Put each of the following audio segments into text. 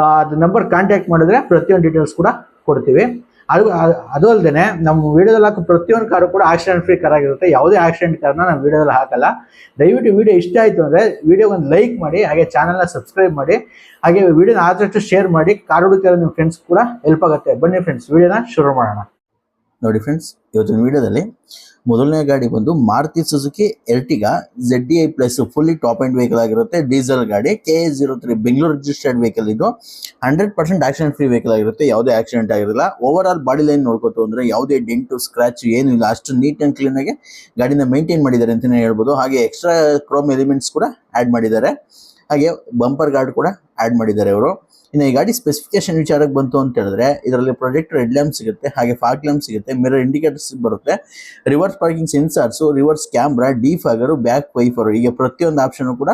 ಅದು number contact ಮಾಡಿದ್ರೆ ಪ್ರತಿಯೊಂದು ಡೀಟೇಲ್ಸ್ ಕೂಡ ಕೊಡ್ತೀವಿ. ಅದು ಅದು- ಅಲ್ಲದೆ ನಮ್ಮ ವಿಡಿಯೋದಲ್ಲಿ ಹಾಕೋ ಪ್ರತಿಯೊಂದು ಕಾರು ಕೂಡ ಆಕ್ಸಿಡೆಂಟ್ ಫ್ರೀ ಕಾರ್ ಆಗಿರುತ್ತೆ. ಯಾವುದೇ ಆಕ್ಸಿಡೆಂಟ್ ಕಾರ್ನ ನಾವು ವಿಡಿಯೋದಲ್ಲಿ ಹಾಕಲ್ಲ. ದಯವಿಟ್ಟು ವಿಡಿಯೋ ಇಷ್ಟ ಆಯಿತು ಅಂದರೆ ವೀಡಿಯೋಗೆ ಒಂದು ಲೈಕ್ ಮಾಡಿ, ಹಾಗೆ ಚಾನಲ್ನ ಸಬ್ಸ್ಕ್ರೈಬ್ ಮಾಡಿ, ಹಾಗೆ ವಿಡಿಯೋನ ಆದಷ್ಟು ಶೇರ್ ಮಾಡಿ ಕಾರ್ ಹುಡುಕಿರೋ ನಿಮ್ಮ ಫ್ರೆಂಡ್ಸ್ ಕೂಡ ಹೆಲ್ಪ್ ಆಗುತ್ತೆ. ಬನ್ನಿ ಫ್ರೆಂಡ್ಸ್ ವಿಡಿಯೋನ ಶುರು ಮಾಡೋಣ. ನೋಡಿ ಫ್ರೆಂಡ್ಸ್ ಇವತ್ತಿನ ವಿಡಿಯೋದಲ್ಲಿ ಮೊದಲನೇ ಗಾಡಿ ಬಂದು Maruti Suzuki Ertiga Z D I plus fully top end vehicle ಆಗಿರುತ್ತೆ. ಡೀಸೆಲ್ ಗಾಡಿ K A zero three Bengaluru registered vehicle ಇದು. Hundred percent accident free vehicle ಆಗಿರುತ್ತೆ. ಯಾವುದೇ ಆಕ್ಸಿಡೆಂಟ್ ಆಗಿರಲ್ಲ ಓವರ್ ಆಲ್ ಬಾಡಿ ಲೈನ್ ನೋಡ್ಕೋತು ಅಂದರೆ ಯಾವುದೇ ಡೆಂಟು ಸ್ಕ್ರಾಚ್ ಏನು ಇಲ್ಲ ಅಷ್ಟು ನೀಟ್ ಆ್ಯಂಡ್ ಕ್ಲೀನ್ ಆಗಿ ಗಾಡಿನ ಮೇಂಟೈನ್ ಮಾಡಿದ್ದಾರೆ ಅಂತಲೇ ಹೇಳ್ಬೋದು. ಹಾಗೆ ಎಕ್ಸ್ಟ್ರಾ ಕ್ರೋಮ್ ಎಲಿಮೆಂಟ್ಸ್ ಕೂಡ ಆಡ್ ಮಾಡಿದ್ದಾರೆ. ಹಾಗೆ ಬಂಪರ್ ಗಾರ್ಡ್ ಕೂಡ ಆಡ್ ಮಾಡಿದ್ದಾರೆ ಅವರು ಇನ್ನು ಈ ಗಾಡಿ ಸ್ಪೆಸಿಫಿಕೇಶನ್ ವಿಚಾರಕ್ಕೆ ಬಂತು ಅಂತ ಹೇಳಿದ್ರೆ, ಇದರಲ್ಲಿ ಪ್ರೊಜೆಕ್ಟರ್ ಹೆಡ್ ಲ್ಯಾಂಪ್ ಸಿಗುತ್ತೆ, ಹಾಗೆ ಫಾಗ್ ಲ್ಯಾಂಪ್ ಸಿಗುತ್ತೆ ಮಿರರ್ ಇಂಡಿಕೇಟರ್ಸ್ ಬರುತ್ತೆ. Reverse parking sensors reverse camera defogger back wiper ಹೀಗೆ ಪ್ರತಿಯೊಂದು ಆಪ್ಷನ್ ಕೂಡ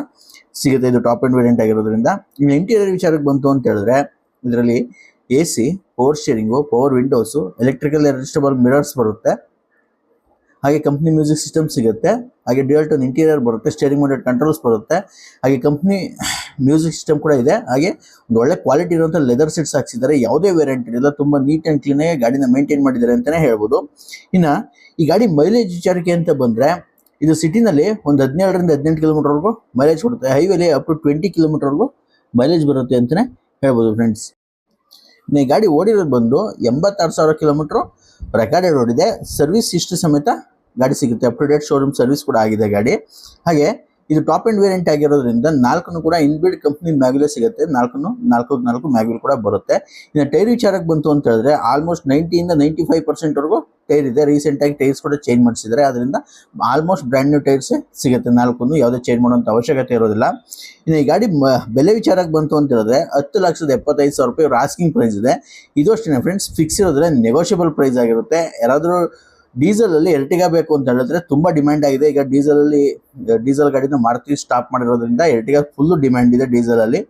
ಸಿಗುತ್ತೆ. ಇದು ಟಾಪ್ ಅಂಡ್ ವೇರಿಯಂಟ್ ಆಗಿರೋದ್ರಿಂದ. ಇನ್ನು ಇಂಟೀರಿಯರ್ ವಿಚಾರಕ್ಕೆ ಬಂತು ಅಂತ ಹೇಳಿದ್ರೆ, ಇದರಲ್ಲಿ A C power steering power windows electrical adjustable mirrors ಬರುತ್ತೆ. ಹಾಗೆ ಕಂಪ್ನಿ ಮ್ಯೂಸಿಕ್ ಸಿಸ್ಟಮ್ ಸಿಗುತ್ತೆ. ಹಾಗೆ ಡ್ಯೂಯಲ್ ಟೋನ್ ಇಂಟೀರಿಯರ್ ಬರುತ್ತೆ ಸ್ಟೇರಿಂಗ್ ಮೋಡೆಡ್ ಕಂಟ್ರೋಲ್ಸ್ ಬರುತ್ತೆ. ಹಾಗೆ ಕಂಪ್ನಿ ಮ್ಯೂಸಿಕ್ ಸಿಸ್ಟಮ್ ಕೂಡ ಇದೆ. ಹಾಗೆ ಒಂದು ಒಳ್ಳೆ ಕ್ವಾಲಿಟಿ ಇರುವಂಥ ಲೆದರ್ ಸೀಟ್ಸ್ ಹಾಕ್ಸಿದ್ದಾರೆ. ಯಾವುದೇ ವೇರಿಯಂಟ್ ಇರಲ್ಲ ತುಂಬ ನೀಟ್ ಆ್ಯಂಡ್ ಕ್ಲೀನಾಗಿ ಗಾಡಿನ ಮೇಂಟೈನ್ ಮಾಡಿದ್ದಾರೆ ಅಂತಲೇ ಹೇಳ್ಬೋದು. ಇನ್ನು ಈ ಗಾಡಿ ಮೈಲೇಜ್ ವಿಚಾರಕ್ಕೆ ಅಂತ ಬಂದರೆ ಇದು ಸಿಟಿನಲ್ಲಿ ಒಂದು ಹದಿನೇಳರಿಂದ ಹದಿನೆಂಟು ಕಿಲೋಮೀಟರ್ವರೆಗೂ ಮೈಲೇಜ್ ಕೊಡುತ್ತೆ. ಹೈವೇಲಿ ಅಪ್ ಟು ಟ್ವೆಂಟಿ ಕಿಲೋಮೀಟರ್ವರೆಗೂ ಮೈಲೇಜ್ ಬರುತ್ತೆ ಅಂತಲೇ ಹೇಳ್ಬೋದು ಫ್ರೆಂಡ್ಸ್ ಇನ್ನು ಈ ಗಾಡಿ ಓಡಿರೋದು ಬಂದು ಎಂಬತ್ತಾರು ಸಾವಿರ ಕಿಲೋಮೀಟ್ರು ರೆಕಾರ್ಡೆಡ್ ಓಡಿದೆ ಸರ್ವಿಸ್ ಇಷ್ಟು ಸಮೇತ ಗಾಡಿ ಸಿಗುತ್ತೆ. Up to date showroom service ಕೂಡ ಆಗಿದೆ ಗಾಡಿ. ಹಾಗೆ ಇದು ಟಾಪ್ ಎಂಡ್ ವೇರಿಯಂಟ್ ಆಗಿರೋದ್ರಿಂದ ನಾಲ್ಕನ್ನು ಕೂಡ ಇನ್ಬಿಲ್ಡ್ ಕಂಪ್ನಿ ಮ್ಯಾಗ್ಯುಲೇ ಸಿಗುತ್ತೆ. ನಾಲ್ಕನ್ನು, ನಾಲ್ಕು ನಾಲ್ಕು ಮ್ಯಾಗ್ಯುಲ್ ಕೂಡ ಬರುತ್ತೆ. ಇನ್ನು ಟೈರ್ ವಿಚಾರಕ್ಕೆ ಬಂತು ಅಂತ ಹೇಳಿದ್ರೆ ಆಲ್ಮೋಸ್ಟ್ ನೈಂಟಿಯಿಂದ ನೈಂಟಿ ಫೈವ್ ಪರ್ಸೆಂಟ್ವರೆಗೂ ಟೈರ್ ಇದೆ. ರೀಸೆಂಟಾಗಿ ಟೈರ್ಸ್ ಕೂಡ ಚೇಂಜ್ ಮಾಡಿಸಿದ್ದಾರೆ. ಅದರಿಂದ ಆಲ್ಮೋಸ್ಟ್ ಬ್ರ್ಯಾಂಡ್ ನ್ಯೂ ಟೈರ್ಸ್ ಸಿಗುತ್ತೆ ನಾಲ್ಕನ್ನು. ಯಾವುದೇ ಚೇಂಜ್ ಮಾಡುವಂಥ ಅವಶ್ಯಕತೆ ಇರೋದಿಲ್ಲ. ಇನ್ನು ಈ ಗಾಡಿ ಬೆಲೆ ವಿಚಾರಕ್ಕೆ ಬಂತು ಅಂತ ಹೇಳಿದ್ರೆ ಹತ್ತು ಲಕ್ಷದ ಎಪ್ಪತ್ತೈದು ಸಾವಿರ ರೂಪಾಯಿ ಆಸ್ಕಿಂಗ್ ಪ್ರೈಸ್ ಇದೆ. ಇದು ಅಷ್ಟೇ ಫ್ರೆಂಡ್ಸ್ ಫಿಕ್ಸ್ ಇರೋದ್ರೆ ನೆಗೋಷಿಯಬಲ್ ಪ್ರೈಸ್ ಆಗಿರುತ್ತೆ. ಯಾರಾದರೂ ಡೀಸೆಲಲ್ಲಿ ಎರ್ಟಿಗ ಬೇಕು ಅಂತ ಹೇಳಿದ್ರೆ ತುಂಬಾ ಡಿಮ್ಯಾಂಡ್ ಆಗಿದೆ. ಈಗ ಡೀಸೆಲ್ ಅಲ್ಲಿ ಡೀಸೆಲ್ ಗಾಡಿನ ಮಾರುತಿ ಸ್ಟಾಪ್ ಮಾಡಿರೋದ್ರಿಂದ ಎರ್ಟಿಗ ಫುಲ್ ಡಿಮ್ಯಾಂಡ್ ಇದೆ ಡೀಸೆಲ್ ಅಲ್ಲಿ.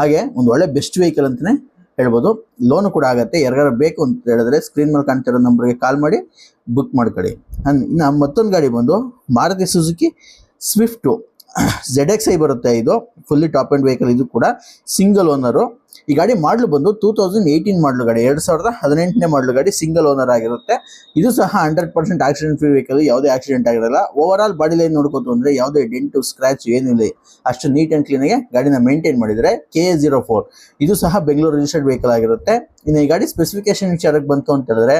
ಹಾಗೆ ಒಂದು ಒಳ್ಳೆ ಬೆಸ್ಟ್ ವೆಹಿಕಲ್ ಅಂತಲೇ ಹೇಳ್ಬೋದು. ಲೋನು ಕೂಡ ಆಗುತ್ತೆ. ಯಾರಿಗಾರು ಬೇಕು ಅಂತ ಹೇಳಿದ್ರೆ ಸ್ಕ್ರೀನ್ ಮೇಲೆ ಕಾಣ್ತಿರೋ ನಂಬರ್ಗೆ ಕಾಲ್ ಮಾಡಿ ಬುಕ್ ಮಾಡ್ಕೊಳ್ಳಿ. ಇನ್ನು ಮತ್ತೊಂದು ಗಾಡಿ ಬಂದು Maruti Suzuki Swift Z X I ಬರುತ್ತೆ ಇದು. ಫುಲ್ಲಿ ಟಾಪ್ ಆ್ಯಂಡ್ ವೆಹಿಕಲ್ ಇದು ಕೂಡ ಸಿಂಗಲ್ ಓನರು ಈ ಗಾಡಿ ಮಾಡಲು ಬಂದು ಟೂ ತೌಸಂಡ್ ಏಯ್ಟೀನ್ ಮಾಡಲು ಗಾಡಿ, ಎರಡು ಸಾವಿರದ ಹದಿನೆಂಟನೇ ಮಾಡಲು ಗಾಡಿ ಸಿಂಗಲ್ ಓನರ್ ಆಗಿರುತ್ತೆ. ಇದು ಸಹ hundred percent accident free vehicle ಯಾವುದೇ ಆಕ್ಸಿಡೆಂಟ್ ಆಗಿರಲ್ಲ. ಓವರ್ ಆಲ್ ಬಾಡಿ ಲೈನ್ ನೋಡ್ಕೊತು ಅಂದರೆ ಯಾವುದೇ ಡೆಂಟು ಸ್ಕ್ರಾಚ್ ಏನಿಲ್ಲ ಅಷ್ಟು ನೀಟ್ ಆ್ಯಂಡ್ ಕ್ಲೀನಾಗಿ ಗಾಡಿನ ಮೇಂಟೈನ್ ಮಾಡಿದರೆ ಕೆ ಎ ಜೀರೋ ಫೋರ್ ಇದು ಸಹ ಬೆಂಗಳೂರು ರಿಜಿಸ್ಟರ್ಡ್ ವೆಹಿಕಲ್ ಆಗಿರುತ್ತೆ. ಇನ್ನು ಈ ಗಾಡಿ ಸ್ಪೆಸಿಫಿಕೇಶನ್ ವಿಚಾರಕ್ಕೆ ಬಂತು ಅಂತ ಹೇಳಿದ್ರೆ,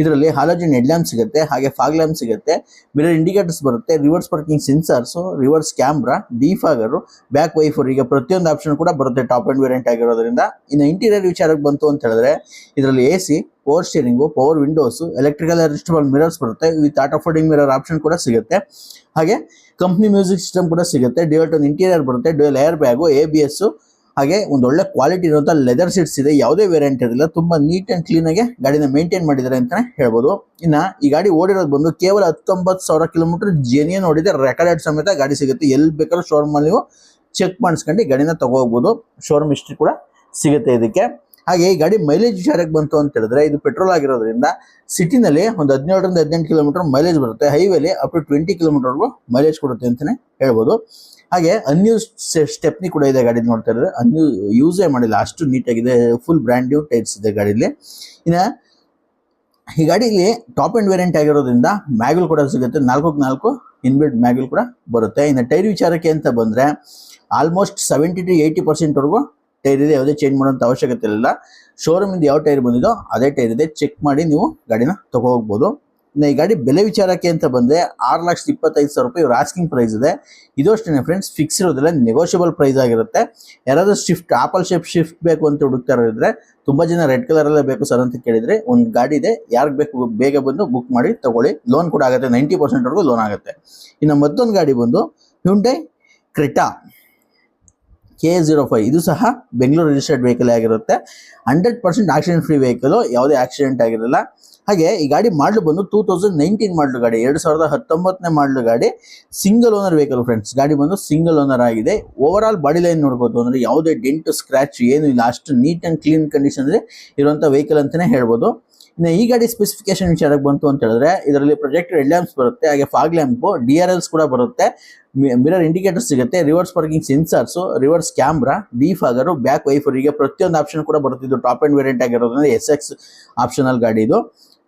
ಇದರಲ್ಲಿ ಹಾಲೋಜಿನ್ ಹೆಡ್ ಲ್ಯಾಂಪ್ ಸಿಗುತ್ತೆ, ಹಾಗೆ ಫಾಗ್ ಲ್ಯಾಂಪ್ ಸಿಗುತ್ತೆ ಮಿರರ್ ಇಂಡಿಕೇಟರ್ಸ್ ಬರುತ್ತೆ reverse parking sensors reverse camera defogger back wiper ಈಗ ಪ್ರತಿಯೊಂದು ಆಪ್ಷನ್ ಕೂಡ ಬರುತ್ತೆ ಟಾಪ್ ಆ್ಯಂಡ್ ವೇರಿಯಂಟ್ ಆಗಿರೋದ್ರಿಂದ. ಇನ್ನು ಇಂಟೀರಿಯರ್ ವಿಚಾರಕ್ಕೆ ಬಂತು ಅಂತ ಹೇಳಿದ್ರೆ, ಇದರಲ್ಲಿ A C power steering power windows electrical adjustable mirrors ಬರುತ್ತೆ. With auto folding mirror option ಕೂಡ ಸಿಗುತ್ತೆ. ಹಾಗೆ ಕಂಪ್ನಿ ಮ್ಯೂಸಿಕ್ ಸಿಸ್ಟಮ್ ಕೂಡ ಸಿಗುತ್ತೆ. ಡ್ಯೂಯಲ್ ಟೋನ್ ಇಂಟೀರಿಯರ್ ಬರುತ್ತೆ. Dual air bag A B S ಹಾಗೆ ಒಂದು ಒಳ್ಳೆ ಕ್ವಾಲಿಟಿ ಇರುವಂಥ ಲೆದರ್ ಸೀಟ್ಸ್ ಇದೆ. ಯಾವುದೇ ವೇರಿಯಂಟ್ ಇರಲಿಲ್ಲ ತುಂಬ ನೀಟ್ ಆ್ಯಂಡ್ ಕ್ಲೀನಾಗಿ ಗಾಡಿನ ಮೇಂಟೈನ್ ಮಾಡಿದ್ದಾರೆ ಅಂತಲೇ ಹೇಳ್ಬೋದು. ಇನ್ನು ಈ ಗಾಡಿ ಓಡಿರೋದು ಬಂದು ಕೇವಲ ಹತ್ತೊಂಬತ್ತು ಸಾವಿರ ಕಿಲೋಮೀಟರ್ ಜೆನಿಯನ್ ಓಡಿದೆ ರೆಕಾರ್ಡ್ ಸಮೇತ ಗಾಡಿ ಸಿಗುತ್ತೆ. ಎಲ್ಲಿ ಬೇಕಾದ್ರೂ ಶೋರೂಮಲ್ಲಿ ನೀವು ಚೆಕ್ ಮಾಡಿಸ್ಕೊಂಡು ಗಾಡಿನ ತಗೋಗ್ಬೋದು ಶೋರೂಮ್ ಹಿಸ್ಟ್ರಿ ಕೂಡ ಸಿಗುತ್ತೆ ಇದಕ್ಕೆ. ಹಾಗೆ ಈ ಗಾಡಿ ಮೈಲೇಜ್ ವಿಚಾರಕ್ಕೆ ಬಂತು ಅಂತ ಹೇಳಿದ್ರೆ ಇದು ಪೆಟ್ರೋಲ್ ಆಗಿರೋದ್ರಿಂದ ಸಿಟಿನಲ್ಲಿ ಒಂದು ಹದಿನೇಳರಿಂದ ಹದಿನೆಂಟು ಕಿಲೋಮೀಟರ್ ಮೈಲೇಜ್ ಬರುತ್ತೆ. ಹೈವೇಲಿ ಅಪ್ ಟು ಟ್ವೆಂಟಿ ಕಿಲೋಮೀಟರ್ಗೂ ಮೈಲೇಜ್ ಕೊಡುತ್ತೆ ಅಂತಲೇ ಹೇಳ್ಬೋದು. ಹಾಗೆ ಅನ್ಯೂಸ್ ಸ್ಟೆಪ್ನಿ ಕೂಡ ಇದೆ ಗಾಡಿ ನೋಡ್ತಾ ಇದ್ರೆ. ಅನ್ಯೂ ಯೂಸೇ ಮಾಡಿಲ್ಲ. ಅಷ್ಟು ನೀಟಾಗಿದೆ ಫುಲ್ ಬ್ರ್ಯಾಂಡ್ ನ್ಯೂ ಟೈರ್ಸ್ ಇದೆ ಗಾಡೀಲಿ. ಇನ್ನು ಈ ಗಾಡಿಲಿ ಟಾಪ್ ಆ್ಯಂಡ್ ವೇರಿಯಂಟ್ ಆಗಿರೋದ್ರಿಂದ ಮ್ಯಾಗಲ್ ಕೂಡ ಸಿಗುತ್ತೆ. ನಾಲ್ಕು ನಾಲ್ಕು ಇನ್ಬಿಲ್ಡ್ ಮ್ಯಾಗಲ್ ಕೂಡ ಬರುತ್ತೆ. ಇನ್ನು ಟೈರ್ ವಿಚಾರಕ್ಕೆ ಅಂತ ಬಂದರೆ ಆಲ್ಮೋಸ್ಟ್ ಸೆವೆಂಟಿ ಟು ಏಯ್ಟಿ ಪರ್ಸೆಂಟ್ವರೆಗೂ ಟೈರ್ ಇದೆ, ಯಾವುದೇ ಚೇಂಜ್ ಮಾಡೋಂಥ ಅವಶ್ಯಕತೆ ಇಲ್ಲ ಶೋರೂಮಿಂದ ಯಾವ ಟೈರ್ ಬಂದಿದೋ ಅದೇ ಟೈರ್ ಇದೆ. ಚೆಕ್ ಮಾಡಿ ನೀವು ಗಾಡಿನ ಹೋಗ್ಬೋದು ಇನ್ನು ಈ ಗಾಡಿ ಬೆಲೆ ವಿಚಾರಕ್ಕೆ ಅಂತ ಬಂದ್ರೆ ಆರು ಲಕ್ಷದ ಇಪ್ಪತ್ತೈದು ಸಾವಿರ ರೂಪಾಯಿ ಇವ್ರ ಆಸ್ಕಿಂಗ್ ಪ್ರೈಸ್ ಇದೆ. ಇದು ಅಷ್ಟೇ ಫ್ರೆಂಡ್ಸ್ ಫಿಕ್ಸ್ ಇರೋದಿಲ್ಲ ನೆಗೋಷಿಯಬಲ್ ಪ್ರೈಸ್ ಆಗಿರುತ್ತೆ. ಯಾರಾದರೂ ಶಿಫ್ಟ್ ಆಪಲ್ ಶೇಪ್ ಶಿಫ್ಟ್ ಬೇಕು ಅಂತ ಹುಡುಕ್ತಾ ಇದ್ರೆ ತುಂಬಾ ಜನ ರೆಡ್ ಕಲರ್ ಅಲ್ಲೇ ಬೇಕು ಸರ್ ಅಂತ ಕೇಳಿದ್ರೆ ಒಂದು ಗಾಡಿ ಇದೆ, ಯಾರಿಗೆ ಬೇಕು ಬೇಗ ಬಂದು ಬುಕ್ ಮಾಡಿ ತಗೊಳ್ಳಿ. ಲೋನ್ ಕೂಡ ಆಗುತ್ತೆ ನೈಂಟಿ ಪರ್ಸೆಂಟ್ ವರೆಗೂ ಲೋನ್ ಆಗುತ್ತೆ. ಇನ್ನು ಮತ್ತೊಂದು ಗಾಡಿ ಬಂದು Hyundai Creta K zero five ಇದು ಸಹ ಬೆಂಗಳೂರು ರಿಜಿಸ್ಟರ್ಡ್ ವೆಹಿಕಲ್ ಆಗಿರುತ್ತೆ. Hundred percent accident free vehicle ಯಾವುದೇ ಆಕ್ಸಿಡೆಂಟ್ ಆಗಿರಲ್ಲ. ಹಾಗೆ ಈ ಗಾಡಿ ಮಾಡಲು ಬಂದು ಟೂ ತೌಸಂಡ್ ನೈನ್ಟೀನ್ ಮಾಡಲು ಗಾಡಿ, ಎರಡು ಸಾವಿರದ ಹತ್ತೊಂಬತ್ತನೇ ಮಾಡಲು ಗಾಡಿ ಸಿಂಗಲ್ ಓನರ್ ವೆಹಿಕಲ್ ಫ್ರೆಂಡ್ಸ್ ಗಾಡಿ ಬಂದು ಸಿಂಗಲ್ ಓನರ್ ಆಗಿದೆ. ಓವರ್ ಆಲ್ ಬಾಡಿ ಲೈನ್ ನೋಡ್ಬೋದು ಅಂದ್ರೆ ಯಾವುದೇ ಡೆಂಟ್ ಸ್ಕ್ರಾಚ್ ಏನು ಇಲ್ಲ. ಅಷ್ಟು ನೀಟ್ ಆ್ಯಂಡ್ ಕ್ಲೀನ್ ಕಂಡೀಷನ್ ಅಲ್ಲಿ ಇರುವಂತ ವೆಹಿಕಲ್ ಅಂತಾನೆ ಹೇಳ್ಬೋದು. ಇನ್ನು ಈ ಗಾಡಿ ಸ್ಪೆಸಿಫಿಕೇಶನ್ ವಿಚಾರಕ್ಕೆ ಬಂತು ಅಂತ ಹೇಳಿದ್ರೆ, ಇದರಲ್ಲಿ ಪ್ರೊಜೆಕ್ಟ್ ಹೆಡ್ ಲ್ಯಾಂಪ್ಸ್ ಬರುತ್ತೆ, ಹಾಗೆ fog lamp D R Ls ಕೂಡ ಬರುತ್ತೆ. ಮಿರರ್ ಇಂಡಿಕೇಟರ್ ಸಿಗುತ್ತೆ, reverse parking sensors, reverse camera defogger back wiper ಹೀಗೆ ಪ್ರತಿಯೊಂದು ಆಪ್ಷನ್ ಕೂಡ ಬರುತ್ತೆ ಟಾಪ್ ಅಂಡ್ ವೇರಿಯಂಟ್ ಆಗಿರೋದ್ರಿಂದ ಎಸ್ ಎಕ್ಸ್ ಆಪ್ಷನಲ್ ಗಾಡಿ ಇದು.